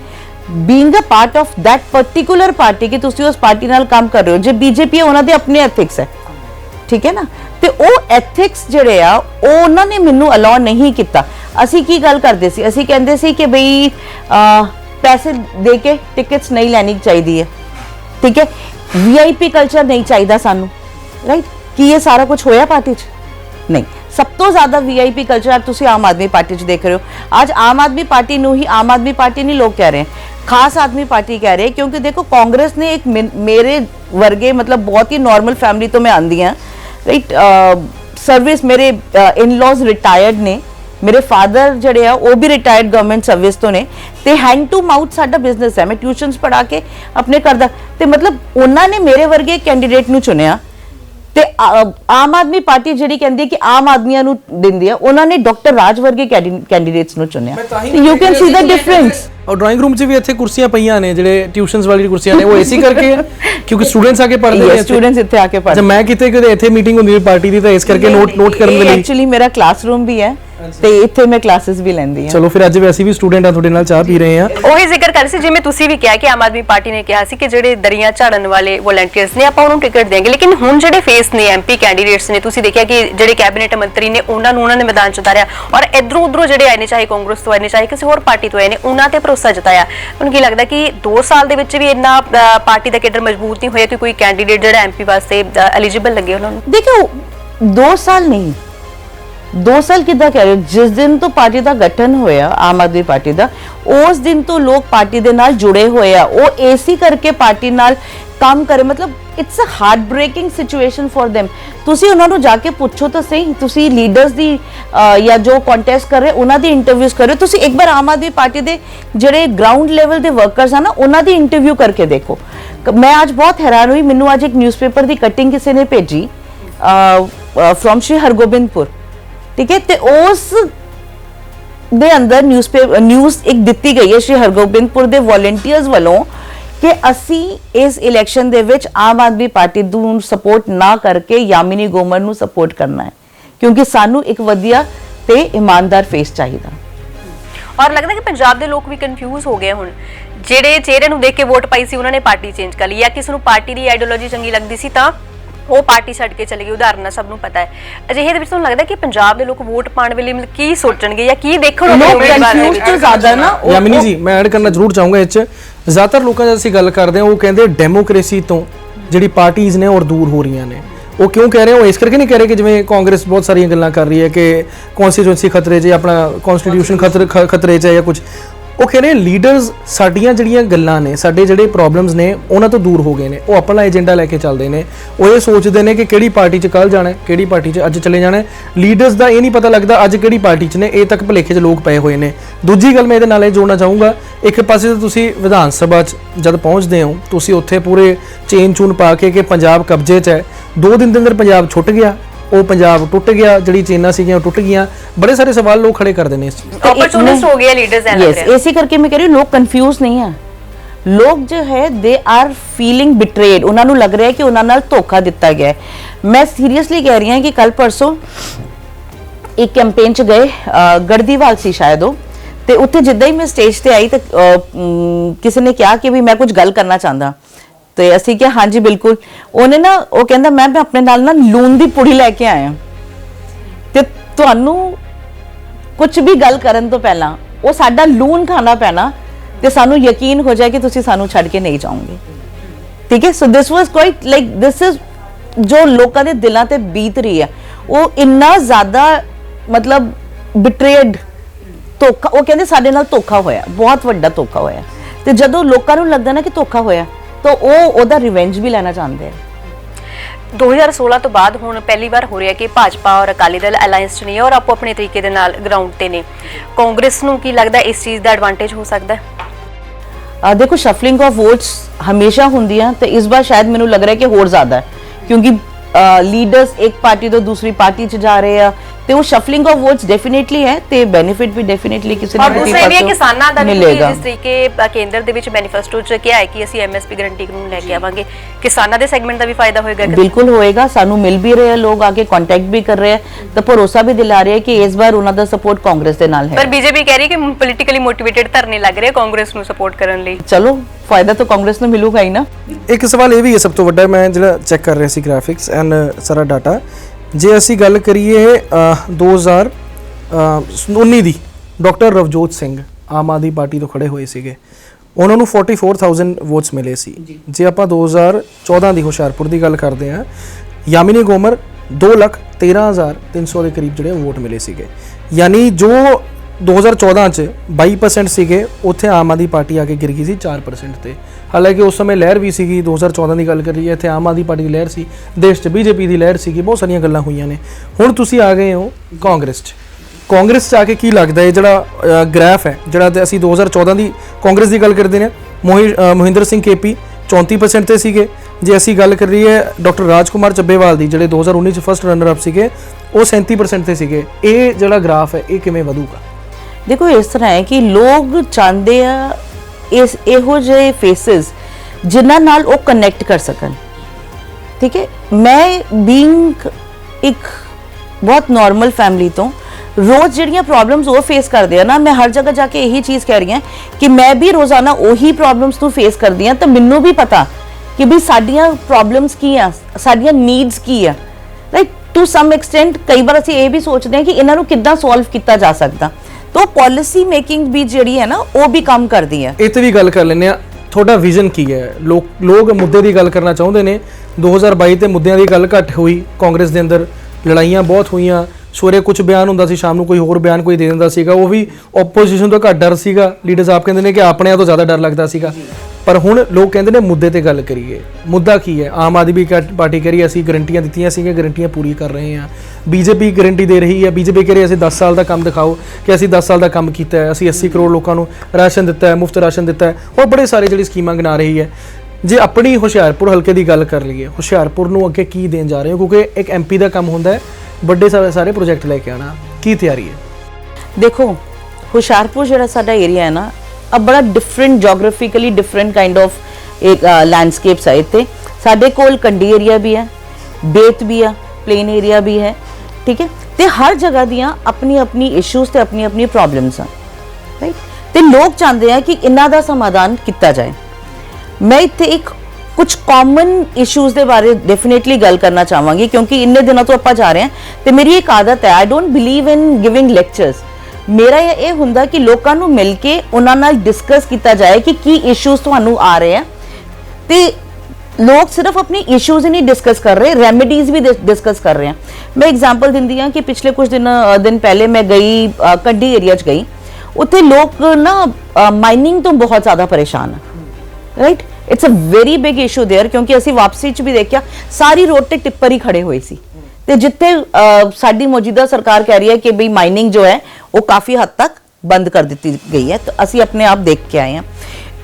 Being a part of that particular party ਕਿ ਤੁਸੀਂ ਉਸ ਪਾਰਟੀ ਨਾਲ ਕੰਮ ਕਰ ਰਹੇ ਹੋ ਜੇ ਬੀਜੇਪੀ ਉਹਨਾਂ ਦੇ ਆਪਣੇ ਐਥਿਕਸ ਹੈ ਠੀਕ ਹੈ ਨਾ ਤੇ ਉਹ ਐਥਿਕਸ ਜਿਹੜੇ ਆ ਉਹ ਉਹਨਾਂ ਨੇ ਮੈਨੂੰ ਅਲਾਉ ਨਹੀਂ ਕੀਤਾ ਅਸੀਂ ਕੀ ਗੱਲ ਕਰਦੇ ਸੀ ਅਸੀਂ ਕਹਿੰਦੇ ਸੀ ਕਿ ਬਈ ਪੈਸੇ ਦੇ ਕੇ ਟਿਕਟਸ ਨਹੀਂ ਲੈਣੀ ਚਾਹੀਦੀ ਹੈ ਠੀਕ ਹੈ ਵੀਆਈਪੀ ਕਲਚਰ ਨਹੀਂ ਚਾਹੀਦਾ ਸਾਨੂੰ ਰਾਈਟ ਕੀ ਇਹ ਸਾਰਾ ਕੁਝ ਹੋਇਆ ਪਾਰਟੀ 'ਚ ਨਹੀਂ ਸਭ ਤੋਂ ਜ਼ਿਆਦਾ ਵੀਆਈਪੀ ਕਲਚਰ ਤੁਸੀਂ ਆਮ ਆਦਮੀ ਪਾਰਟੀ 'ਚ ਦੇਖ ਰਹੇ ਹੋ ਅੱਜ ਆਮ ਆਦਮੀ ਪਾਰਟੀ ਨੂੰ ਹੀ ਆਮ ਆਦਮੀ ਪਾਰਟੀ ਨਹੀਂ ਲੋਕ ਕਹਿ ਰਹੇ ਖਾਸ ਆਦਮੀ ਪਾਰਟੀ ਕਹਿ ਰਹੇ ਕਿਉਂਕਿ ਦੇਖੋ ਕਾਂਗਰਸ ਨੇ ਇੱਕ ਮੈਨ- ਮੇਰੇ ਵਰਗੇ ਮਤਲਬ ਬਹੁਤ ਹੀ ਨਾਰਮਲ ਫੈਮਿਲੀ ਤੋਂ ਮੈਂ ਆਂਦੀ ਹਾਂ ਰਾਈਟ ਸਰਵਿਸ ਮੇਰੇ ਇਨ-ਲॉज ਰਿਟਾਇਰਡ ਨੇ ਮੇਰੇ ਫਾਦਰ ਜਿਹੜੇ ਆ ਉਹ ਵੀ ਰਿਟਾਇਰਡ ਗਵਰਨਮੈਂਟ ਸਰਵਿਸ ਤੋਂ ਨੇ ਤੇ ਹੈਂਡ ਟੂ ਮਾਊਥ ਸਾਡਾ ਬਿਜ਼ਨਸ ਹੈ ਮੈਂ ਟਿਊਸ਼ਨਸ ਪੜਾ ਕੇ ਆਪਣੇ ਘਰ ਦਾ ਤੇ ਮਤਲਬ ਉਹਨਾਂ ਨੇ ਮੇਰੇ ਵਰਗੇ ਕੈਂਡੀਡੇਟ ਨੂੰ ਚੁਣਿਆ ਤੇ ਆਮ ਆਦਮੀ ਪਾਰਟੀ ਜਿਹੜੀ ਕਹਿੰਦੀ ਹੈ ਕਿ ਆਮ ਆਦਮੀਆਂ ਨੂੰ ਦਿੰਦੀ ਹੈ ਉਹਨਾਂ ਨੇ ਡਾਕਟਰ ਰਾਜ ਵਰਗੇ ਕੈਂਡੀਡੇਟਸ ਨੂੰ ਚੁਣਿਆ। You can see the difference ਔਰ ਡਰਾਇੰਗ ਰੂਮ 'ਚ ਵੀ ਇੱਥੇ ਕੁਰਸੀਆਂ ਪਈਆਂ ਨੇ ਜਿਹੜੇ ਟਿਊਸ਼ਨਸ ਵਾਲੀ ਕੁਰਸੀਆਂ ਨੇ ਉਹ ਏਸੀ ਕਰਕੇ ਹੈ ਕਿਉਂਕਿ ਸਟੂਡੈਂਟਸ ਆ ਕੇ ਪੜ੍ਹਦੇ ਨੇ। ਸਟੂਡੈਂਟਸ ਇੱਥੇ ਆ ਕੇ ਪੜ੍ਹਦੇ ਅੱਛਾ ਮੈਂ ਕਿਤੇ ਕਿਤੇ ਇੱਥੇ ਮੀਟਿੰਗ ਹੁੰਦੀ ਹੈ ਪਾਰਟੀ ਦੀ ਤਾਂ ਇਸ ਕਰਕੇ ਨੋਟ ਨੋਟ ਕਰਨ ਦੇ ਲਈ ਐਕਚੁਅਲੀ ਮੇਰਾ ਕਲਾਸਰੂਮ ਵੀ ਹੈ। ਤੇ ਇੱਥੇ ਮੈਂ ਕਲਾਸਿਸ ਵੀ ਲੈਂਦੀ ਹਾਂ। ਚਲੋ ਫਿਰ ਅੱਜ ਵੀ ਅਸੀਂ ਵੀ ਸਟੂਡੈਂਟ ਆ ਤੁਹਾਡੇ ਨਾਲ ਚਾਹ ਪੀ ਰਹੇ ਆ ਉਹੀ ਜ਼ਿਕਰ ਕਰ ਰਹੀ ਸੀ ਜਿਵੇਂ ਤੁਸੀਂ ਵੀ ਕਿਹਾ ਕਿ ਆਮ ਆਦਮੀ ਪਾਰਟੀ ਨੇ ਕਿਹਾ ਸੀ ਕਿ ਜਿਹੜੇ ਦਰੀਆਂ ਝਾੜਨ ਵਾਲੇ ਵੋਲੰਟੀਅਰਸ ਨੇ ਆਪਾਂ ਉਹਨੂੰ ਟਿਕਟ ਦੇਾਂਗੇ ਲੇਕਿਨ ਹੁਣ ਜਿਹੜੇ ਫੇਸ ਨੇ ਐਮਪੀ ਕੈਂਡੀਡੇਟਸ ਨੇ ਤੁਸੀਂ ਦੇਖਿਆ ਕਿ ਜਿਹੜੇ ਕੈਬਨਿਟ ਮੰਤਰੀ ਨੇ ਉਹਨਾਂ ਨੂੰ ਉਹਨਾਂ ਨੇ ਮੈਦਾਨ ਚ ਉਤਾਰਿਆ। ਔਰ ਇਧਰੋਂ ਉਧਰੋਂ ਜਿਹੜੇ ਆਏ ਨੇ ਚਾਹੇ ਕਾਂਗਰਸ ਤੋਂ ਆਏ ਨੇ ਚਾਹੇ ਕਿਸੇ ਹੋਰ ਪਾਰਟੀ ਤੋਂ ਆਏ ਨੇ ਉਹਨਾਂ ਤੇ ਭਰੋਸਾ ਜਤਾਇਆ। ਹੁਣ ਕੀ ਲੱਗਦਾ ਕਿ 2 ਸਾਲ ਦੇ ਵਿੱਚ ਵੀ ਇੰਨਾ ਪਾਰਟੀ ਦਾ ਕੇਡਰ ਮਜ਼ਬੂਤ ਨਹੀਂ ਹੋਇਆ ਕਿ ਕੋਈ ਕੈਂਡੀਡੇਟ ਜਿਹੜਾ ਐਮਪੀ ਵਾਸਤੇ ਐਲੀਜੀਬਲ ਲੱਗੇ ਉਹਨਾਂ ਨੂੰ? ਦੇਖੋ 2 ਸਾਲ ਨਹੀਂ। 2 ਸਾਲ ਕਿੱਦਾਂ ਕਹਿ ਰਹੇ ਹੋ? ਜਿਸ ਦਿਨ ਤੋਂ ਪਾਰਟੀ ਦਾ ਗਠਨ ਹੋਇਆ, ਆਮ ਆਦਮੀ ਪਾਰਟੀ ਦਾ, ਉਸ ਦਿਨ ਤੋਂ ਲੋਕ ਪਾਰਟੀ ਦੇ ਨਾਲ ਜੁੜੇ ਹੋਏ ਆ। ਉਹ ਏਸੀ ਕਰਕੇ ਪਾਰਟੀ ਨਾਲ ਕੰਮ ਕਰੇ। ਮਤਲਬ it's a heartbreaking situation for them. ਤੁਸੀਂ ਉਹਨਾਂ ਨੂੰ ਜਾ ਕੇ ਪੁੱਛੋ ਤਾਂ ਸਹੀ। ਤੁਸੀਂ ਲੀਡਰਸ ਦੀ ਜਾਂ ਜੋ ਕੰਟੈਸਟ ਕਰ ਰਹੇ, ਉਹਨਾਂ ਦੀ ਇੰਟਰਵਿਊਜ਼ ਕਰੋ ਤੁਸੀਂ ਇੱਕ ਵਾਰ ਆਮ ਆਦਮੀ ਪਾਰਟੀ ਦੇ ਜਿਹੜੇ ਗਰਾਊਂਡ ਲੈਵਲ ਦੇ ਵਰਕਰਸ ਆ ਨਾ, ਉਹਨਾਂ ਦੀ ਇੰਟਰਵਿਊ ਕਰਕੇ ਦੇਖੋ। ਮੈਂ ਅੱਜ ਬਹੁਤ ਹੈਰਾਨ ਹੋਈ। ਮੈਨੂੰ ਅੱਜ ਇੱਕ ਨਿਊਜ਼ਪੇਪਰ ਦੀ ਕਟਿੰਗ ਕਿਸੇ ਨੇ ਭੇਜੀ ਫਰੋਮ ਸ਼੍ਰੀ ਹਰਗੋਬਿੰਦਪੁਰ ਠੀਕ ਹੈ? ਤੇ ਉਸ ਦੇ ਅੰਦਰ ਨਿਊਜ਼ਪੇਪਰ ਨਿਊਜ਼ ਇੱਕ ਦਿੱਤੀ ਗਈ ਹੈ ਸ਼੍ਰੀ ਹਰਗੋਬਿੰਦਪੁਰ ਦੇ ਵੋਲੰਟੀਅਰਸ ਵੱਲੋਂ ਕਿ ਅਸੀਂ ਇਸ ਇਲੈਕਸ਼ਨ ਦੇ ਵਿੱਚ ਆਮ ਆਦਮੀ ਪਾਰਟੀ ਨੂੰ ਸਪੋਰਟ ਨਾ ਕਰਕੇ ਯਾਮਿਨੀ ਗੋਮਰ ਨੂੰ ਸਪੋਰਟ ਕਰਨਾ ਹੈ। ਕਿਉਂਕਿ ਸਾਨੂੰ ਇੱਕ ਵਧੀਆ ਤੇ ਇਮਾਨਦਾਰ ਫੇਸ ਚਾਹੀਦਾ। ਔਰ ਲੱਗਦਾ ਕਿ ਪੰਜਾਬ ਦੇ ਲੋਕ ਵੀ ਕਨਫਿਊਜ਼ ਹੋ ਗਏ ਹੁਣ। ਜਿਹੜੇ ਚਿਹਰੇ ਨੂੰ ਦੇਖ ਕੇ ਵੋਟ ਪਾਈ ਸੀ, ਉਹਨਾਂ ਨੇ ਪਾਰਟੀ ਚੇਂਜ ਕਰ ਲਈ ਜਾਂ ਕਿਸੇ ਨੂੰ ਪਾਰਟੀ ਦੀ ਆਈਡੀਓਲੋਜੀ ਚੰਗੀ ਲੱਗਦੀ ਸੀ ਤਾਂ ਉਹ ਪਾਰਟੀ ਛੱਡ ਕੇ ਚਲੇ ਗਈ ਉਦਾਹਰਨ ਸਭ ਨੂੰ ਪਤਾ ਹੈ। ਅਜਿਹੇ ਦੇ ਵਿੱਚ ਤੁਹਾਨੂੰ ਲੱਗਦਾ ਕਿ ਪੰਜਾਬ ਦੇ ਲੋਕ ਵੋਟ ਪਾਉਣ ਵੇਲੇ ਮਤਲਬ ਕੀ ਸੋਚਣਗੇ ਜਾਂ ਕੀ ਦੇਖਣਗੇ ਲੋਕ ਉਮੀਦਵਾਰ ਦੇ ਕਨਫਿਊਜ਼? ਤੋਂ ਜ਼ਿਆਦਾ ਨਾ ਉਹ- ਯਾਮਿਨੀ ਜੀ ਮੈਂ ਐਡ ਕਰਨਾ ਜ਼ਰੂਰ ਚਾਹੂੰਗਾ ਇਹ 'ਚ। ਜ਼ਿਆਦਾਤਰ ਲੋਕਾਂ ਜਦ ਅਸੀਂ ਗੱਲ ਕਰਦੇ ਹਾਂ ਉਹ ਕਹਿੰਦੇ ਡੈਮੋਕ੍ਰੇਸੀ ਤੋਂ ਜਿਹੜੀ ਪਾਰਟੀਆਂ ਨੇ ਔਰ ਦੂਰ ਹੋ ਰਹੀਆਂ ਨੇ। ਉਹ ਕਿਉਂ ਕਹਿ ਰਹੇ ਹੋ? ਇਸ ਕਰਕੇ ਨਹੀਂ ਕਹਿ ਰਹੇ ਕਿ ਜਿਵੇਂ ਕਾਂਗਰਸ ਬਹੁਤ ਸਾਰੀਆਂ ਗੱਲਾਂ ਕਰ ਰਹੀ ਹੈ ਕਿ ਕਨਸਟੀਟਿਊਂਸੀ ਖਤਰੇ 'ਚ ਹੈ, ਆਪਣਾ ਕਨਸਟੀਟਿਊਸ਼ਨ ਖਤਰੇ 'ਚ ਹੈ ਜਾਂ ਕੁਝ ਉਹ ਕਹਿ ਰਹੇ ਲੀਡਰਸ ਸਾਡੀਆਂ ਜਿਹੜੀਆਂ ਗੱਲਾਂ ਨੇ, ਸਾਡੇ ਜਿਹੜੇ ਪ੍ਰੋਬਲਮਸ ਨੇ, ਉਹਨਾਂ ਤੋਂ ਦੂਰ ਹੋ ਗਏ ਨੇ। ਉਹ ਆਪਣਾ ਏਜੰਡਾ ਲੈ ਕੇ ਚੱਲਦੇ ਨੇ। ਉਹ ਇਹ ਸੋਚਦੇ ਨੇ ਕਿ ਕਿਹੜੀ ਪਾਰਟੀ 'ਚ ਕੱਲ ਜਾਣਾ ਹੈ, ਕਿਹੜੀ ਪਾਰਟੀ 'ਚ ਅੱਜ ਚਲੇ ਜਾਣਾ ਹੈ। ਲੀਡਰਸ ਦਾ ਇਹ ਨਹੀਂ ਪਤਾ ਲੱਗਦਾ ਅੱਜ ਕਿਹੜੀ ਪਾਰਟੀ 'ਚ ਨੇ, ਇਹ ਤੱਕ ਭਲੇਖੇ 'ਚ ਲੋਕ ਪਏ ਹੋਏ ਨੇ। ਦੂਜੀ ਗੱਲ ਮੈਂ ਇਹਦੇ ਨਾਲ ਇਹ ਜੋੜਨਾ ਚਾਹੂੰਗਾ, ਇੱਕ ਪਾਸੇ ਤਾਂ ਤੁਸੀਂ ਵਿਧਾਨ ਸਭਾ 'ਚ ਜਦ ਪਹੁੰਚਦੇ ਹੋ, ਤੁਸੀਂ ਉੱਥੇ ਪੂਰੇ ਚੇਨ ਚੂਨ ਪਾ ਕੇ ਕਿ ਪੰਜਾਬ ਕਬਜ਼ੇ 'ਚ ਹੈ। ਦੋ ਦਿਨ ਦੇ ਅੰਦਰ ਪੰਜਾਬ ਛੁੱਟ ਗਿਆ। ਉਹ ਪੰਜਾਬ ਟੁੱਟ ਗਿਆ ਜਿਹੜੀ ਚੇਨਾਂ ਸੀਗੀਆਂ ਉਹ ਟੁੱਟ ਗਈਆਂ। ਬੜੇ ਸਾਰੇ ਸਵਾਲ ਲੋਕ ਖੜੇ ਕਰਦੇ ਨੇ ਇਸ ਚੀਜ਼ ਗਏ ਲੀਡਰਸ ਐ ਲੱਗ ਯੈਸ ਰਿਹਾ ਇਸੇ ਕਰਕੇ ਮੈਂ ਕਹਿ ਰਹੀ ਹੂੰ, ਲੋਕ ਕਨਫਿਊਜ਼ ਨਹੀਂ ਹੈ ਲੋਕ ਜੋ ਹੈ ਦੇ ਆਰ ਫੀਲਿੰਗ ਬਿਟਰੇਡ ਉਹਨਾਂ ਨੂੰ ਲੱਗ ਰਿਹਾ ਹੈ ਕਿ ਉਹਨਾਂ ਨਾਲ ਧੋਖਾ ਦਿੱਤਾ ਗਿਆ ਹੈ। ਮੈਂ ਸੀਰੀਅਸਲੀ ਕਹਿ ਰਹੀ ਹਾਂ ਕਿ ਕੱਲ ਪਰਸੋਂ ਇੱਕ ਕੈਂਪੇਨ ਚ ਗਏ ਅਹ, ਗੜਦੀਵਾਲ ਸੀ ਸ਼ਾਇਦ ਉਹ। ਤੇ ਉੱਥੇ ਜਿੱਦਾਂ ਹੀ ਮੈਂ ਸਟੇਜ ਤੇ ਆਈ ਤਾਂ ਅਹ, ਮ, ਕਿਸੇ ਨੇ ਕਿਹਾ ਕਿ ਵੀ ਮੈਂ ਕੁਝ ਗੱਲ ਕਰਨਾ ਚਾਹੁੰਦਾ। ਤੇ ਅਸੀਂ ਕਿਹਾ, ਹਾਂਜੀ, ਬਿਲਕੁਲ। ਉਹਨੇ ਨਾ, ਉਹ ਕਹਿੰਦਾ, ਮੈਂ ਮੈਂ ਆਪਣੇ ਨਾਲ ਨਾ ਲੂਣ ਦੀ ਪੁੜੀ ਲੈ ਕੇ ਆਇਆ। ਤੇ ਤੁਹਾਨੂੰ ਕੁਝ ਵੀ ਗੱਲ ਕਰਨ ਤੋਂ ਪਹਿਲਾਂ ਉਹ ਸਾਡਾ ਲੂਣ ਖਾਣਾ ਪੈਣਾ ਤੇ ਸਾਨੂੰ ਯਕੀਨ ਹੋ ਜਾਏ ਕਿ ਤੁਸੀਂ ਸਾਨੂੰ ਛੱਡ ਕੇ ਨਹੀਂ ਜਾਓਗੇ। ਠੀਕ ਹੈ? So this was quite like this is ਜੋ ਲੋਕਾਂ ਦੇ ਦਿਲਾਂ ਤੇ ਬੀਤ ਰਹੀ ਹੈ, ਉਹ ਇੰਨਾ ਜ਼ਿਆਦਾ ਮਤਲਬ ਬਿਟਰੇਡ ਧੋਖਾ, ਉਹ ਕਹਿੰਦੇ ਸਾਡੇ ਨਾਲ ਧੋਖਾ ਹੋਇਆ, ਬਹੁਤ ਵੱਡਾ ਧੋਖਾ ਹੋਇਆ। ਤੇ ਜਦੋਂ ਲੋਕਾਂ ਨੂੰ ਲੱਗਦਾ ਨਾ ਕਿ ਧੋਖਾ ਹੋਇਆ ਤਾਂ ਉਹ ਉਹਦਾ ਰਿਵੈਂਜ ਵੀ ਲੈਣਾ ਚਾਹੁੰਦੇ ਆ। 2016 ਤੋਂ ਬਾਅਦ ਹੁਣ ਪਹਿਲੀ ਵਾਰ ਹੋ ਰਿਹਾ ਕਿ ਭਾਜਪਾ ਔਰ ਅਕਾਲੀ ਦਲ ਅਲਾਈਅੰਸ 'ਚ ਨਹੀਂ ਹੈ ਔਰ ਆਪੋ ਆਪਣੇ ਤਰੀਕੇ ਦੇ ਨਾਲ ਗਰਾਊਂਡ ਤੇ ਨੇ। ਕਾਂਗਰਸ ਨੂੰ ਕੀ ਲੱਗਦਾ ਇਸ ਚੀਜ਼ ਦਾ ਐਡਵਾਂਟੇਜ ਹੋ ਸਕਦਾ ਹੈ? ਦੇਖੋ ਸ਼ਫਲਿੰਗ ਆਫ ਵੋਟਸ ਹਮੇਸ਼ਾ ਹੁੰਦੀ ਆ ਤੇ ਇਸ ਵਾਰ ਸ਼ਾਇਦ ਮੈਨੂੰ ਲੱਗ ਰਿਹਾ ਕਿ ਹੋਰ ਜ਼ਿਆਦਾ ਹੈ। ਕਿਉਂਕਿ ਲੀਡਰਸ ਇੱਕ ਪਾਰਟੀ ਤੋਂ ਦੂਸਰੀ ਪਾਰਟੀ 'ਚ ਜਾ ਰਹੇ ਆ। ਤੇ ਉਹ ਸ਼ਫਲਿੰਗ ਆਫ ਵੋਟਸ ਡੈਫੀਨਿਟਲੀ ਹੈ ਤੇ ਬੈਨੀਫਿਟ ਵੀ ਡੈਫੀਨਿਟਲੀ ਕਿਸੇ ਨਾ ਔਰ ਕਿਸੇ ਦੂਸਰਾ ਇਹ ਵੀ ਹੈ ਪਾਸੋਂ ਕਿਸਾਨਾਂ ਦਾ ਵੀ ਮਿਲੇਗਾ। ਜਿਸ ਤਰੀਕੇ ਅ, ਕੇਂਦਰ ਦੇ ਵਿੱਚ ਮੈਨੀਫੈਸਟੋ 'ਚ ਕਿਹਾ ਹੈ ਕਿ ਅਸੀਂ ਐਮਐਸਪੀ ਗਰੰਟੀ ਕਾਨੂੰਨ ਲੈ ਕੇ ਆਵਾਂਗੇ। ਕਿਸਾਨਾਂ ਦੇ ਸੈਗਮੈਂਟ ਦਾ ਵੀ ਫਾਇਦਾ ਹੋਏਗਾ ਕਿ ਬਿਲਕੁਲ ਹੋਏਗਾ ਸਾਨੂੰ ਮਿਲ ਵੀ ਰਹੇ ਆ ਲੋਕ ਆ ਕੇ ਕੰਟੈਕਟ ਵੀ ਕਰ ਰਹੇ ਆ। ਤਾਂ ਭਰੋਸਾ ਵੀ ਦਿਲਾ ਰਹੇ ਆ ਕਿ ਇਸ ਵਾਰ ਉਹਨਾਂ ਦਾ ਸਪੋਰਟ ਕਾਂਗਰਸ ਦੇ ਨਾਲ ਪਰ ਹੈ ਬੀਜੇਪੀ ਕਹਿ ਰਹੀ ਹੈ ਕਿ ਪੋਲਿਟਿਕਲੀ ਮੋਟੀਵੇਟਡ ਧਰਨੇ ਲੱਗ ਰਹੇ ਆ ਕਾਂਗਰਸ ਨੂੰ ਸਪੋਰਟ ਕਰਨ ਲਈ। ਚਲੋ ਫਾਇਦਾ ਤਾਂ ਕਾਂਗਰਸ ਨੂੰ ਮਿਲੂਗਾ ਹੀ ਨਾ। ਇੱਕ ਸਵਾਲ ਇਹ ਵੀ ਹੈ ਸਭ ਤੋਂ ਵੱਡਾ ਮੈਂ ਜਿਹੜਾ ਚੈੱਕ ਕਰ ਰਿਹਾ ਸੀ ਗ੍ਰਾਫਿਕਸ ਐਂਡ ਸਾਰਾ ਡਾਟਾ ਜੇ ਅਸੀਂ ਗੱਲ ਕਰੀਏ ਅਹ, 2019 ਦੀ ਡਾਕਟਰ ਰਵਜੋਤ ਸਿੰਘ ਆਮ ਆਦਮੀ ਪਾਰਟੀ ਤੋਂ ਖੜੇ ਹੋਏ ਸੀਗੇ। ਉਹਨਾਂ ਨੂੰ 44000 ਵੋਟਸ ਮਿਲੇ ਸੀ। ਜੇ। ਆਪਾਂ 2014 ਦੀ ਹੁਸ਼ਿਆਰਪੁਰ ਦੀ ਗੱਲ ਕਰਦੇ ਹਾਂ ਯਾਮਿਨੀ ਗੋਮਰ 213300 ਦੇ ਕਰੀਬ ਜਿਹੜੇ ਵੋਟ ਮਿਲੇ ਸੀਗੇ। ਯਾਨੀ ਜੋ 2014 ਚ 22% ਸੀਗੇ, ਉੱਥੇ ਆਮ ਆਦਮੀ ਪਾਰਟੀ ਆ ਕੇ ਗਿਰ ਗਈ ਸੀ 4% ਤੇ। ਹਾਲਾਂਕਿ ਉਸ ਸਮੇਂ ਲਹਿਰ ਵੀ ਸੀਗੀ 2014 ਦੀ ਗੱਲ ਕਰੀਏ, ਇੱਥੇ ਆਮ ਆਦਮੀ ਪਾਰਟੀ ਦੀ ਲਹਿਰ ਸੀ, ਦੇਸ਼ 'ਚ ਬੀਜੇਪੀ ਦੀ ਲਹਿਰ ਸੀਗੀ, ਬਹੁਤ ਸਾਰੀਆਂ ਗੱਲਾਂ ਹੋਈਆਂ ਨੇ। ਹੁਣ ਤੁਸੀਂ ਆ ਗਏ ਹੋ ਕਾਂਗਰਸ 'ਚ। ਕਾਂਗਰਸ 'ਚ ਆ ਕੇ ਕੀ ਲੱਗਦਾ ਹੈ? ਜਿਹੜਾ ਗ੍ਰਾਫ ਹੈ, ਜਿਹੜਾ ਤੇ ਅਸੀਂ 2014 ਦੀ ਕਾਂਗਰਸ ਦੀ ਗੱਲ ਕਰਦੇ ਨੇ, ਮੋਹਿ ਮੋਹਿੰਦਰ ਸਿੰਘ ਕੇਪੀ 34% ਤੇ ਸੀਗੇ। ਜੇ ਅਸੀਂ ਗੱਲ ਕਰੀਏ ਡਾਕਟਰ ਰਾਜਕੁਮਾਰ ਚੱਬੇਵਾਲ ਦੀ, ਜਿਹੜੇ 2019 ਚ ਫਸਟ ਰਨਰ ਅਪ ਸੀਗੇ, ਉਹ 37% ਤੇ ਸੀਗੇ। ਇਹ ਜਿਹੜਾ ਗ੍ਰਾਫ ਹੈ, ਇਹ ਕਿਵੇਂ ਵਧੂਗਾ? ਦੇਖੋ, ਇਸ ਤਰ੍ਹਾਂ ਹੈ ਕਿ ਲੋਕ ਚਾਹੁੰਦੇ ਆ ਇਸ ਇਹੋ ਜਿਹੇ ਫੇਸਿਸ ਜਿਨ੍ਹਾਂ ਨਾਲ ਉਹ ਕਨੈਕਟ ਕਰ ਸਕਣ। ਠੀਕ ਹੈ? ਮੈਂ ਬੀਇੰਗ ਇੱਕ ਬਹੁਤ ਨਾਰਮਲ ਫੈਮਿਲੀ ਤੋਂ ਰੋਜ਼ ਜਿਹੜੀਆਂ ਪ੍ਰੋਬਲਮਸ ਉਹ ਫੇਸ ਕਰਦੇ ਆ ਨਾ, ਮੈਂ ਹਰ ਜਗ੍ਹਾ ਜਾ ਕੇ ਇਹੀ ਚੀਜ਼ ਕਹਿ ਰਹੀ ਹਾਂ ਕਿ ਮੈਂ ਵੀ ਰੋਜ਼ਾਨਾ ਉਹੀ ਪ੍ਰੋਬਲਮਸ ਨੂੰ ਫੇਸ ਕਰਦੀ ਹਾਂ, ਤਾਂ ਮੈਨੂੰ ਵੀ ਪਤਾ ਕਿ ਵੀ ਸਾਡੀਆਂ ਪ੍ਰੋਬਲਮਸ ਕੀ ਆ, ਸਾਡੀਆਂ ਨੀਡਸ ਕੀ ਆ। ਲਾਈਕ ਟੂ ਸਮ ਐਕਸਟੈਂਟ ਕਈ ਵਾਰ ਅਸੀਂ ਇਹ ਵੀ ਸੋਚਦੇ ਹਾਂ ਕਿ ਇਹਨਾਂ ਨੂੰ ਕਿੱਦਾਂ ਸੋਲਵ ਕੀਤਾ ਜਾ ਸਕਦਾ। ਤਾਂ ਪਾਲਿਸੀ ਮੇਕਿੰਗ ਵੀ ਜਿਹੜੀ ਹੈ ਨਾ, ਉਹ ਵੀ ਕੰਮ ਕਰਦੀ ਹੈ। ਇਹ ਤੇ ਵੀ ਗੱਲ ਕਰ ਲੈਂਦੇ ਆ ਤੁਹਾਡਾ ਵਿਜ਼ਨ ਕੀ ਹੈ? ਲੋਕ ਲੋਕ ਮੁੱਦੇ ਦੀ ਗੱਲ ਕਰਨਾ ਚਾਹੁੰਦੇ ਨੇ। 2022 ਤੇ ਮੁੱਦਿਆਂ ਦੀ ਗੱਲ ਘੱਟ ਹੋਈ, ਕਾਂਗਰਸ ਦੇ ਅੰਦਰ ਲੜਾਈਆਂ ਬਹੁਤ ਹੋਈਆਂ। ਸਵੇਰੇ ਕੁਝ ਬਿਆਨ ਹੁੰਦਾ ਸੀ, ਸ਼ਾਮ ਨੂੰ ਕੋਈ ਹੋਰ ਬਿਆਨ ਕੋਈ ਦੇ ਦਿੰਦਾ ਸੀਗਾ। ਉਹ ਵੀ ਆਪੋਜੀਸ਼ਨ ਤੋਂ ਘੱਟ ਡਰ ਸੀਗਾ। ਲੀਡਰਸ ਆਪ ਕਹਿੰਦੇ ਨੇ ਕਿ ਆਪਣਿਆਂ ਤੋਂ ਜ਼ਿਆਦਾ ਡਰ ਲੱਗਦਾ ਸੀਗਾ। ਪਰ ਹੁਣ ਲੋਕ ਕਹਿੰਦੇ ਨੇ ਮੁੱਦੇ ਤੇ ਗੱਲ ਕਰੀਏ। ਮੁੱਦਾ ਕੀ ਹੈ? ਆਮ ਆਦਮੀ ਕਾ- ਪਾਰਟੀ ਕਰੀ ਅਸੀਂ ਗਰੰਟੀਆਂ ਦਿੱਤੀਆਂ ਸੀਗੀਆਂ, ਗਰੰਟੀਆਂ ਪੂਰੀ ਕਰ ਰਹੇ ਹਾਂ। ਬੀਜੇਪੀ ਗਰੰਟੀ ਦੇ ਰਹੀ ਹੈ। ਬੀਜੇਪੀ ਕਹ ਰਹੀ ਹੈ, ਅਸੀਂ 10 ਸਾਲ ਦਾ ਕੰਮ ਦਿਖਾਓ ਕਿ ਅਸੀਂ 10 ਸਾਲ ਦਾ ਕੰਮ ਕੀਤਾ ਹੈ। ਅਸੀਂ 80 ਕਰੋੜ ਲੋਕਾਂ ਨੂੰ ਰਾਸ਼ਨ ਦਿੱਤਾ ਹੈ, ਮੁਫਤ ਰਾਸ਼ਨ ਦਿੱਤਾ ਹੈ। ਹੋਰ ਬੜੇ ਸਾਰੇ ਜਿਹੜੀ ਸਕੀਮਾਂ ਗਿਣਾ ਰਹੀ ਹੈ। ਜੇ ਆਪਣੀ ਹੁਸ਼ਿਆਰਪੁਰ ਹਲਕੇ ਦੀ ਗੱਲ ਕਰ ਲਈਏ, ਹੁਸ਼ਿਆਰਪੁਰ ਨੂੰ ਅੱਗੇ ਕੀ ਦੇਣ ਜਾ ਰਹੇ ਹੋ? ਕਿਉਂਕਿ ਇੱਕ ਐਮਪੀ ਦਾ ਕੰਮ ਹੁੰਦਾ ਹੈ, ਵੱਡੇ ਸਾਰੇ ਸਾਰੇ ਪ੍ਰੋਜੈਕਟ ਲੈ ਕੇ ਆਣਾ ਕੀ ਤਿਆਰੀ ਹੈ? ਦੇਖੋ, ਹੁਸ਼ਿਆਰਪੁਰ ਜਿਹੜਾ ਸਾਡਾ ਏਰੀਆ ਹੈ ਨਾ ਅ ਬੜਾ different geographically different kind of ਇੱਕ ਲੈਂਡਸਕੇਪਸ ਆ ਇੱਥੇ। ਸਾਡੇ ਕੋਲ ਕੰਡੀ ਏਰੀਆ ਵੀ ਹੈ, ਬੇਤ ਵੀ ਆ ਪਲੇਨ ਏਰੀਆ ਵੀ ਹੈ, ਠੀਕ ਹੈ? ਤੇ ਹਰ ਜਗ੍ਹਾ ਦੀਆਂ ਆਪਣੀ ਆਪਣੀ ਇਸ਼ੂਜ਼ ਤੇ ਆਪਣੀ ਆਪਣੀ ਪ੍ਰੋਬਲਮਸ ਆ ਰਾਈਟ ਤੇ ਲੋਕ ਚਾਹੁੰਦੇ ਆ ਕਿ ਇਹਨਾਂ ਦਾ ਸਮਾਧਾਨ ਕੀਤਾ ਜਾਏ। ਮੈਂ ਇੱਥੇ ਇੱਕ ਕੁਝ ਕਾਮਨ ਇਸ਼ੂਜ਼ ਦੇ ਬਾਰੇ ਡੈਫੀਨਿਟਲੀ ਗੱਲ ਕਰਨਾ ਚਾਹਾਂਗੀ, ਕਿਉਂਕਿ ਇੰਨੇ ਦਿਨਾਂ ਤੋਂ ਆਪਾਂ ਜਾ ਰਹੇ ਹਾਂ, ਤੇ ਮੇਰੀ ਇੱਕ ਆਦਤ ਹੈ I don't believe in giving lectures ਮੇਰਾ ਇਹ ਇਹ ਹੁੰਦਾ ਕਿ ਲੋਕਾਂ ਨੂੰ ਮਿਲ ਕੇ ਉਹਨਾਂ ਨਾਲ ਡਿਸਕਸ ਕੀਤਾ ਜਾਏ ਕਿ ਕੀ ਇਸ਼ੂਜ਼ ਤੁਹਾਨੂੰ ਆ ਰਹੇ ਆ ਤੇ ਲੋਕ ਸਿਰਫ ਆਪਣੀ ਇਸ਼ੂਜ਼ ਹੀ ਨਹੀਂ ਡਿਸਕਸ ਕਰ ਰਹੇ ਰੈਮੇਡੀਜ਼ ਵੀ ਡਿਸਕਸ ਕਰ ਰਹੇ ਆ ਮੈਂ ਐਗਜ਼ਾਮਪਲ ਦਿੰਦੀ ਹਾਂ ਕਿ ਪਿਛਲੇ ਕੁਝ ਦਿਨ ਅ, ਦਿਨ ਪਹਿਲੇ ਮੈਂ ਗਈ ਅ, ਕੱਡੀ ਏਰੀਆ 'ਚ ਗਈ ਉੱਥੇ ਲੋਕ ਨਾ ਮਾਈਨਿੰਗ ਤੋਂ ਬਹੁਤ ਜ਼ਿਆਦਾ ਪਰੇਸ਼ਾਨ ਆ right it's a very big issue there ਕਿਉਂਕਿ ਅਸੀਂ ਵਾਪਸੀ 'ਚ ਵੀ ਦੇਖਿਆ ਸਾਰੀ ਰੋਡ ਤੇ ਟਿੱਪਰ ਹੀ ਖੜੇ ਹੋਏ ਸੀ ਤੇ ਜਿੱਥੇ ਸਾਡੀ ਮੌਜੂਦਾ ਸਰਕਾਰ ਕਹਿ ਰਹੀ ਹੈ ਕਿ ਬਈ ਮਾਈਨਿੰਗ ਜੋ ਹੈ, ਉਹ ਕਾਫੀ ਹੱਦ ਤੱਕ ਬੰਦ ਕਰ ਦਿੱਤੀ ਗਈ ਹੈ। ਤਾਂ ਅਸੀਂ ਆਪਣੇ ਆਪ ਦੇਖ ਕੇ ਆਏ ਹਾਂ।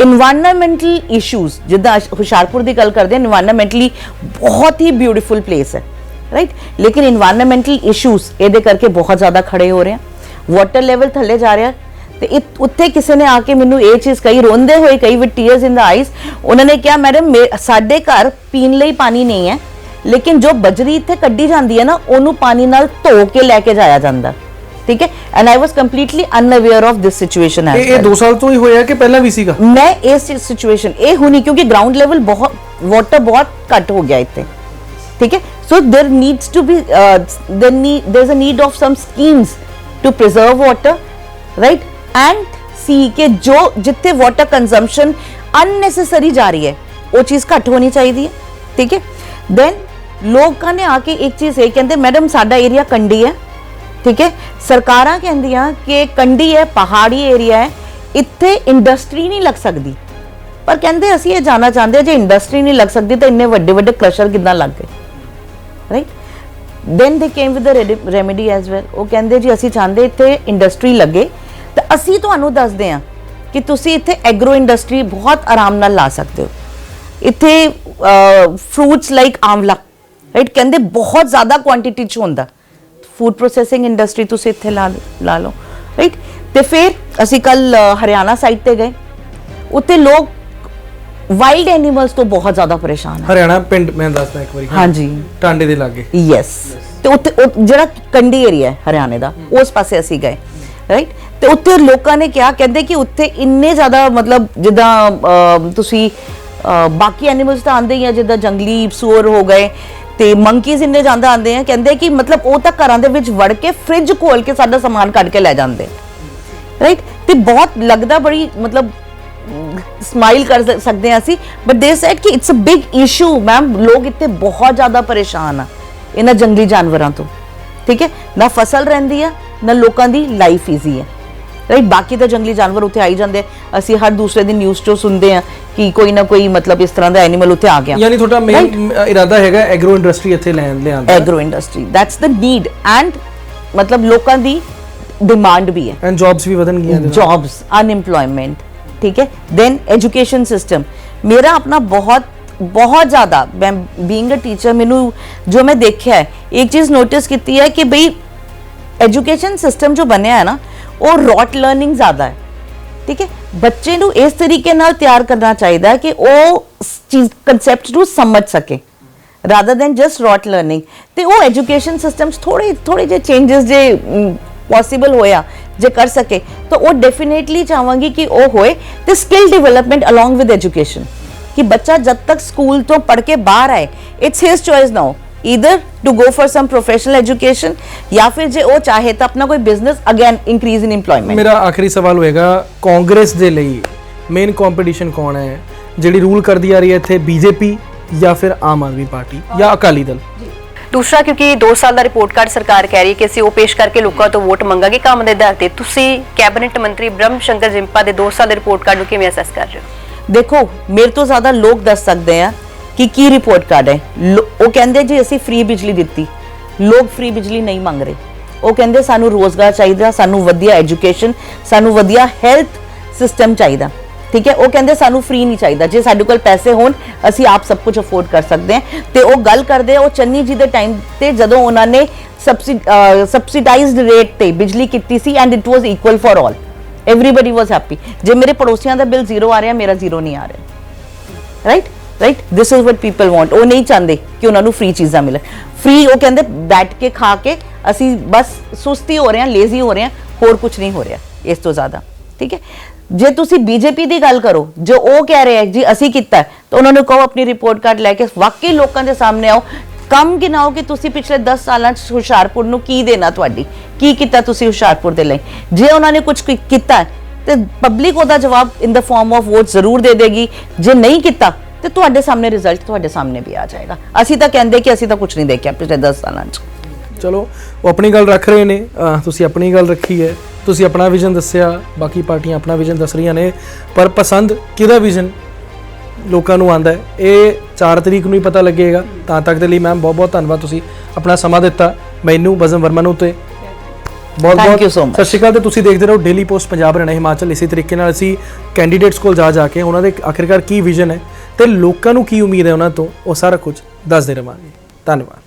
ਇਨਵਾਇਰਨਮੈਂਟਲ ਇਸ਼ੂਜ਼ ਜਿੱਦਾਂ ਹੁਸ਼ਿਆਰਪੁਰ ਦੀ ਗੱਲ ਕਰਦੇ ਹਾਂ ਇਨਵਾਇਰਨਮੈਂਟਲੀ ਬਹੁਤ ਹੀ ਬਿਊਟੀਫੁਲ ਪਲੇਸ ਹੈ ਰਾਈਟ ਲੇਕਿਨ ਇਨਵਾਇਰਨਮੈਂਟਲ ਇਸ਼ੂਜ਼ ਇਹਦੇ ਕਰਕੇ ਬਹੁਤ ਜ਼ਿਆਦਾ ਖੜੇ ਹੋ ਰਹੇ ਆ ਵਾਟਰ ਲੈਵਲ ਥੱਲੇ ਜਾ ਰਿਹਾ ਤੇ ਇਹ- ਉੱਥੇ ਕਿਸੇ ਨੇ ਆ ਕੇ ਮੈਨੂੰ ਇਹ ਚੀਜ਼ ਕਹੀ, ਰੋਂਦੇ ਹੋਏ ਕਹੀ with tears in the eyes ਉਹਨਾਂ ਨੇ ਕਿਹਾ ਮੈਡਮ ਸਾਡੇ ਘਰ ਪੀਣ ਲਈ ਪਾਣੀ ਨਹੀਂ ਹੈ। ਲੇਕਿਨ ਜੋ ਬਜਰੀ ਇੱਥੇ ਕੱਢੀ ਜਾਂਦੀ ਹੈ ਨਾ ਉਹਨੂੰ ਪਾਣੀ ਨਾਲ ਧੋ ਕੇ ਲੈ ਕੇ ਜਾਇਆ ਜਾਂਦਾ ਠੀਕ ਹੈ and I was completely unaware of this situation ਇਹ ਇਹ 2 ਸਾਲ ਤੋਂ ਹੀ ਹੋਇਆ ਕਿ ਪਹਿਲਾਂ ਵੀ ਸੀਗਾ ਮੈਂ ਇਸ ਸਿਚੁਏਸ਼ਨ ਇਹ ਹੁਣੀ ਕਿਉਂਕਿ ਗਰਾਊਂਡ ਲੈਵਲ ਬਹੁਤ ਵਾਟਰ ਬਹੁਤ ਘੱਟ ਹੋ ਗਿਆ ਇੱਥੇ ਠੀਕ ਹੈ so there needs to be there need there is a need of some schemes to preserve water right and see ਕਿ ਜੋ ਜਿੱਥੇ ਵਾਟਰ ਕੰਜ਼ੰਪਸ਼ਨ ਅਨਨੈਸੈਸਰੀ ਜਾ ਰਹੀ ਹੈ ਉਹ ਚੀਜ਼ ਘੱਟ ਹੋਣੀ ਚਾਹੀਦੀ ਹੈ ਠੀਕ ਹੈ ਦੈਨ ਲੋਕਾਂ ਨੇ ਆ ਕੇ ਇੱਕ ਚੀਜ਼ ਇਹ ਕਹਿੰਦੇ, ਮੈਡਮ, ਸਾਡਾ ਏਰੀਆ ਕੰਡੀ ਹੈ। ਠੀਕ ਹੈ? ਸਰਕਾਰਾਂ ਕਹਿੰਦੀਆਂ ਕਿ ਕੰਡੀ ਹੈ, ਪਹਾੜੀ ਏਰੀਆ ਹੈ, ਇੱਥੇ ਇੰਡਸਟਰੀ ਨਹੀਂ ਲੱਗ ਸਕਦੀ। ਪਰ ਕਹਿੰਦੇ ਅਸੀਂ ਇਹ ਜਾਨਣਾ ਚਾਹੁੰਦੇ ਹਾਂ, ਜੇ ਇੰਡਸਟਰੀ ਨਹੀਂ ਲੱਗ ਸਕਦੀ ਤਾਂ ਇੰਨੇ ਵੱਡੇ ਵੱਡੇ ਕ੍ਰਸ਼ਰ ਕਿੱਦਾਂ ਲੱਗ ਗਏ? Right then they came with the remedy as well ਉਹ ਕਹਿੰਦੇ ਜੀ, ਅਸੀਂ ਚਾਹੁੰਦੇ ਇੱਥੇ ਇੰਡਸਟਰੀ ਲੱਗੇ। ਤਾਂ ਅਸੀਂ ਤੁਹਾਨੂੰ ਦੱਸਦੇ ਹਾਂ ਕਿ ਤੁਸੀਂ ਇੱਥੇ ਐਗਰੋ ਇੰਡਸਟਰੀ ਬਹੁਤ ਆਰਾਮ ਨਾਲ ਲਾ ਸਕਦੇ ਹੋ। ਇੱਥੇ ਫਰੂਟਸ ਲਾਈਕ ਆਮਲਾ ਰਾਈਟ ਕਹਿੰਦੇ ਬਹੁਤ ਜ਼ਿਆਦਾ ਕੁਆਂਟੀਟੀ ਚ ਹੁੰਦਾ। ਫੂਡ ਪ੍ਰੋਸੈਸਿੰਗ ਇੰਡਸਟਰੀ ਤੁਸੀਂ ਇੱਥੇ ਲਾ ਲਾ ਲਓ। ਰਾਈਟ ਤੇ ਫਿਰ ਅਸੀਂ ਕੱਲ ਹਰਿਆਣਾ ਸਾਈਡ ਤੇ ਗਏ। ਉੱਥੇ ਲੋਕ ਵਾਈਲਡ ਐਨੀਮਲਸ ਤੋਂ ਬਹੁਤ ਜ਼ਿਆਦਾ ਪਰੇਸ਼ਾਨ ਹਨ ਹਰਿਆਣਾ ਪਿੰਡ ਮੈਂ ਦੱਸਦਾ ਇੱਕ ਵਾਰੀ। ਹਾਂਜੀ। ਟਾਂਡੇ ਦੇ ਲਾਗੇ। ਯੈਸ ਤੇ ਉੱਥੇ ਜਿਹੜਾ ਕੰਡੀ ਏਰੀਆ ਹੈ ਹਰਿਆਣੇ ਦਾ ਉਸ ਪਾਸੇ ਅਸੀਂ ਗਏ। ਰਾਈਟ ਤੇ ਉੱਥੇ ਲੋਕਾਂ ਨੇ ਕਿਹਾ ਕਹਿੰਦੇ ਕਿ ਉੱਥੇ ਇੰਨੇ ਜ਼ਿਆਦਾ ਮਤਲਬ ਜਿੱਦਾਂ ਤੁਸੀਂ ਬਾਕੀ ਐਨੀਮਲਸ ਤਾਂ ਆਉਂਦੇ ਹੀ ਆ ਜਿੱਦਾਂ ਜੰਗਲੀ ਸੂਰ ਹੋ ਗਏ। ਤੇ ਮੰਕੀਜ਼ ਇੰਨੇ ਜ਼ਿਆਦਾ ਆਉਂਦੇ ਆ, ਕਹਿੰਦੇ ਕਿ ਮਤਲਬ ਉਹ ਤਾਂ ਘਰਾਂ ਦੇ ਵਿੱਚ ਵੜ ਕੇ ਫ੍ਰਿਜ ਖੋਲ ਕੇ ਸਾਡਾ ਸਮਾਨ ਕੱਢ ਕੇ ਲੈ ਜਾਂਦੇ। ਰਾਈਟ ਤੇ ਬਹੁਤ ਲੱਗਦਾ ਬੜੀ ਮਤਲਬ ਸਮਾਈਲ ਕਰ ਸਕਦੇ ਹਾਂ ਅਸੀਂ ਬਟ ਦੇ ਸੈਡ ਕਿ it's a big issue ma'am ਲੋਕ ਇੱਥੇ ਬਹੁਤ ਜ਼ਿਆਦਾ ਪਰੇਸ਼ਾਨ ਆ, ਇਹਨਾਂ ਜੰਗਲੀ ਜਾਨਵਰਾਂ ਤੋਂ। ਠੀਕ ਹੈ? ਨਾ ਫਸਲ ਰਹਿੰਦੀ ਆ, ਨਾ ਲੋਕਾਂ ਦੀ ਲਾਈਫ ਈਜ਼ੀ ਹੈ ਰਾਈਟ ਬਾਕੀ ਤਾਂ ਜੰਗਲੀ ਜਾਨਵਰ ਉੱਥੇ ਆਈ ਜਾਂਦੇ ਆ। ਅਸੀਂ ਹਰ ਦੂਸਰੇ ਦਿਨ ਨਿਊਜ਼ ਤੋਂ ਸੁਣਦੇ ਆ ਕਿ ਕੋਈ ਨਾ ਕੋਈ ਮਤਲਬ ਇਸ ਤਰ੍ਹਾਂ ਦਾ ਐਨੀਮਲ ਉੱਥੇ ਆ ਗਿਆ ਯਾਨੀ ਤੁਹਾਡਾ ਮੇਨ ਇਰਾਦਾ ਹੈਗਾ ਐਗਰੋ ਇੰਡਸਟਰੀ ਇੱਥੇ ਲੈਣ ਲਿਆਉਣ ਦਾ agro industry that's the need and ਮਤਲਬ ਲੋਕਾਂ ਦੀ ਡਿਮਾਂਡ ਵੀ ਹੈ ਐਂਡ ਜੌਬਸ ਵੀ ਵਧਣਗੀਆਂ ਇਹਦੇ ਨਾਲ। ਜੌਬਸ ਅਨਇੰਪਲੋਇਮੈਂਟ ਠੀਕ ਹੈ ਦੈਨ ਐਜੂਕੇਸ਼ਨ ਸਿਸਟਮ ਮੇਰਾ ਆਪਣਾ ਬਹੁਤ ਬਹੁਤ ਜ਼ਿਆਦਾ ਮੈਂ ਬੀਇੰਗ ਅ ਟੀਚਰ ਮੈਨੂੰ ਜੋ ਮੈਂ ਦੇਖਿਆ ਹੈ ਇੱਕ ਚੀਜ਼ ਨੋਟਿਸ ਕੀਤੀ ਹੈ ਕਿ ਬਈ ਐਜੂਕੇਸ਼ਨ ਸਿਸਟਮ ਜੋ ਬਣਿਆ ਹੈ ਨਾ ਉਹ ਰੌਟ ਲਰਨਿੰਗ ਜ਼ਿਆਦਾ ਹੈ। ਠੀਕ ਹੈ? ਬੱਚੇ ਨੂੰ ਇਸ ਤਰੀਕੇ ਨਾਲ ਤਿਆਰ ਕਰਨਾ ਚਾਹੀਦਾ ਹੈ ਕਿ ਉਹ ਚੀਜ਼ ਕਨਸੈਪਟ ਨੂੰ ਸਮਝ ਸਕੇ। Rather than just rote learning ਤੇ ਉਹ ਐਜੂਕੇਸ਼ਨ ਸਿਸਟਮਸ ਥੋੜੇ ਥੋੜੇ ਜਿਹੇ ਚੇਂजेस ਜੇ ਪੋਸੀਬਲ ਹੋਇਆ, ਜੇ ਕਰ ਸਕੇ, ਤਾਂ ਉਹ ਡੈਫੀਨੇਟਲੀ ਚਾਹਾਂਗੀ ਕਿ ਉਹ ਹੋਏ ਤੇ skill development along with education ਕਿ ਬੱਚਾ ਜਦ ਤੱਕ ਸਕੂਲ ਤੋਂ ਪੜ੍ਹ ਕੇ ਬਾਹਰ ਆਏ it's his choice now either to go for some professional education ਜਾਂ ਫਿਰ ਜੇ ਉਹ ਚਾਹੇ ਤਾਂ ਆਪਣਾ ਕੋਈ business again increase in employment ਮੇਰਾ ਆਖਰੀ ਸਵਾਲ ਹੋਏਗਾ ਕਾਂਗਰਸ ਦੇ ਲਈ ਮੇਨ ਕੰਪੀਟੀਸ਼ਨ ਕੌਣ ਹੈ ਜਿਹੜੀ ਰੂਲ ਕਰਦੀ ਆ ਰਹੀ ਹੈ ਇੱਥੇ ਬੀਜੇਪੀ ਜਾਂ ਫਿਰ ਆਮ ਆਦਮੀ ਪਾਰਟੀ ਜਾਂ ਅਕਾਲੀ ਦਲ ਦੂਸਰਾ ਕਿਉਂਕਿ 2 ਸਾਲ ਦਾ ਰਿਪੋਰਟ ਕਾਰਡ ਸਰਕਾਰ ਕਹਿ ਰਹੀ ਹੈ ਕਿ ਅਸੀਂ ਉਹ ਪੇਸ਼ ਕਰਕੇ ਲੋਕਾਂ ਤੋਂ ਵੋਟ ਮੰਗਾਂਗੇ ਕੰਮ ਦੇ ਆਧਾਰ ਤੇ ਤੁਸੀਂ ਕੈਬਨਿਟ ਮੰਤਰੀ ਬ੍ਰਹਮ ਸ਼ੰਕਰ ਜਿੰਪਾ ਦੇ 2 ਸਾਲ ਦੇ ਰਿਪੋਰਟ ਕਾਰਡ ਨੂੰ ਕਿਵੇਂ ਅਸੈਸ ਕਰ ਰਹੇ ਹੋ ਦੇਖੋ ਮੇਰੇ ਤੋਂ ਜ਼ਿਆਦਾ ਲੋਕ ਦੱਸ ਸਕਦੇ ਆ ਕਿ ਕੀ ਰਿਪੋਰਟ ਕਾਰਡ ਹੈ? ਲੋ- ਉਹ ਕਹਿੰਦੇ ਜੀ ਅਸੀਂ ਫ੍ਰੀ ਬਿਜਲੀ ਦਿੱਤੀ। ਲੋਕ ਫ੍ਰੀ ਬਿਜਲੀ ਨਹੀਂ ਮੰਗ ਰਹੇ। ਉਹ ਕਹਿੰਦੇ ਸਾਨੂੰ ਰੋਜ਼ਗਾਰ ਚਾਹੀਦਾ, ਸਾਨੂੰ ਵਧੀਆ ਐਜੂਕੇਸ਼ਨ ਸਾਨੂੰ ਵਧੀਆ ਹੈਲਥ ਸਿਸਟਮ ਚਾਹੀਦਾ। ਠੀਕ ਹੈ? ਉਹ ਕਹਿੰਦੇ ਸਾਨੂੰ ਫ੍ਰੀ ਨਹੀਂ ਚਾਹੀਦਾ। ਜੇ ਸਾਡੇ ਕੋਲ ਪੈਸੇ ਹੋਣ, ਅਸੀਂ ਆਪ ਸਭ ਕੁਝ ਅਫੋਰਡ ਕਰ ਸਕਦੇ ਹਾਂ। ਤੇ ਉਹ ਗੱਲ ਕਰਦੇ ਉਹ ਚੰਨੀ ਜੀ ਦੇ ਟਾਈਮ ਤੇ ਜਦੋਂ ਉਹਨਾਂ ਨੇ ਸਬਸਿਡਾਈਜ਼ਡ ਰੇਟ ਤੇ ਬਿਜਲੀ ਕੀਤੀ ਸੀ and it was equal for all everybody was happy ਜੇ ਮੇਰੇ ਪੜੋਸੀਆਂ ਦਾ ਬਿੱਲ ਜ਼ੀਰੋ ਆ ਰਿਹਾ, ਮੇਰਾ ਜ਼ੀਰੋ ਨਹੀਂ ਆ ਰਿਹਾ। Right right this is what people want ਉਹ ਨਹੀਂ ਚਾਹੁੰਦੇ ਕਿ ਉਹਨਾਂ ਨੂੰ ਫ੍ਰੀ ਚੀਜ਼ਾਂ ਮਿਲਣ। ਫ੍ਰੀ ਉਹ ਕਹਿੰਦੇ ਬੈਠ ਕੇ ਖਾ ਕੇ ਅਸੀਂ ਬਸ ਸੁਸਤੀ ਹੋ ਰਹੇ ਹਾਂ ਲੇਜ਼ੀ ਹੋ ਰਹੇ ਹਾਂ ਹੋਰ ਕੁਝ ਨਹੀਂ ਹੋ ਰਿਹਾ ਇਸ ਤੋਂ ਜ਼ਿਆਦਾ। ਠੀਕ ਹੈ? ਜੇ ਤੁਸੀਂ ਬੀਜੇਪੀ ਦੀ ਗੱਲ ਕਰੋ ਜੋ ਉਹ ਕਹਿ ਰਹੇ ਹੈ ਜੀ ਅਸੀਂ ਕੀਤਾ ਤਾਂ ਉਹਨਾਂ ਨੂੰ ਕਹੋ ਆਪਣੀ ਰਿਪੋਰਟ ਕਾਰਡ ਲੈ ਕੇ ਵਾਕਈ ਲੋਕਾਂ ਦੇ ਸਾਹਮਣੇ ਆਓ। ਕੰਮ ਗਿਣਾਓ ਕਿ ਤੁਸੀਂ ਪਿਛਲੇ 10 ਸਾਲਾਂ ਚ ਹੁਸ਼ਿਆਰਪੁਰ ਨੂੰ ਕੀ ਦੇਣਾ ਤੁਹਾਡੀ? ਕੀ ਕੀਤਾ ਤੁਸੀਂ ਹੁਸ਼ਿਆਰਪੁਰ ਦੇ ਲਈ? ਜੇ ਉਹਨਾਂ ਨੇ ਕੁਝ ਕੀਤਾ ਹੈ, ਤੇ ਪਬਲਿਕ ਉਹਦਾ ਜਵਾਬ in the form of vote ਜ਼ਰੂਰ ਦੇ ਦੇਗੀ। ਜੇ ਨਹੀਂ ਕੀਤਾ ਤੇ ਤੁਹਾਡੇ ਸਾਹਮਣੇ ਰਿਜ਼ਲਟ ਤੁਹਾਡੇ ਸਾਹਮਣੇ ਵੀ ਆ ਜਾਏਗਾ। ਅਸੀਂ ਤਾਂ ਕਹਿੰਦੇ ਕਿ ਅਸੀਂ ਤਾਂ ਕੁਝ ਨਹੀਂ ਦੇਖਿਆ ਪਿਛਲੇ 10 ਸਾਲਾਂ 'ਚ। ਚਲੋ ਉਹ ਆਪਣੀ ਗੱਲ ਰੱਖ ਰਹੇ ਨੇ। ਤੁਸੀਂ ਆਪਣੀ ਗੱਲ ਰੱਖੀ ਹੈ। ਤੁਸੀਂ ਆਪਣਾ ਵਿਜ਼ਨ ਦੱਸਿਆ ਬਾਕੀ ਪਾਰਟੀਆਂ ਆਪਣਾ ਵਿਜ਼ਨ ਦੱਸ ਰਹੀਆਂ ਨੇ। ਪਰ ਪਸੰਦ ਕਿਹਦਾ ਵਿਜ਼ਨ ਲੋਕਾਂ ਨੂੰ ਆਂਦਾ ਹੈ? ਇਹ 4 ਤਰੀਕ ਨੂੰ ਹੀ ਪਤਾ ਲੱਗੇਗਾ। ਤਾਂ ਤੱਕ ਦੇ ਲਈ ਮੈਮ ਬਹੁਤ ਬਹੁਤ ਧੰਨਵਾਦ ਤੁਸੀਂ ਆਪਣਾ ਸਮਾਂ ਦਿੱਤਾ ਮੈਨੂੰ ਬਜ਼ਮ ਵਰਮਾ ਨੂੰ ਤੇ ਬਹੁਤ ਬਹੁਤ. ਸਤਿ ਸ਼੍ਰੀ ਅਕਾਲ ਤੇ ਤੁਸੀਂ ਦੇਖਦੇ ਰਹੋ ਡੇਲੀ ਪੋਸਟ ਪੰਜਾਬ ਹਰਿਆਣਾ ਹਿਮਾਚਲ। ਇਸੇ ਤਰੀਕੇ ਨਾਲ ਅਸੀਂ ਕੈਂਡੀਡੇਟਸ ਕੋਲ ਜਾ ਜਾ ਕੇ ਉਹਨਾਂ ਦੇ ਆਖਿਰਕਾਰ ਕੀ ਵਿਜ਼ਨ ਹੈ? ਤੇ ਲੋਕਾਂ ਨੂੰ ਕੀ ਉਮੀਦ ਹੈ ਉਹਨਾਂ ਤੋਂ? ਉਹ ਸਾਰਾ ਕੁਝ ਦੱਸਦੇ ਰਵਾਂਗੇ। ਧੰਨਵਾਦ।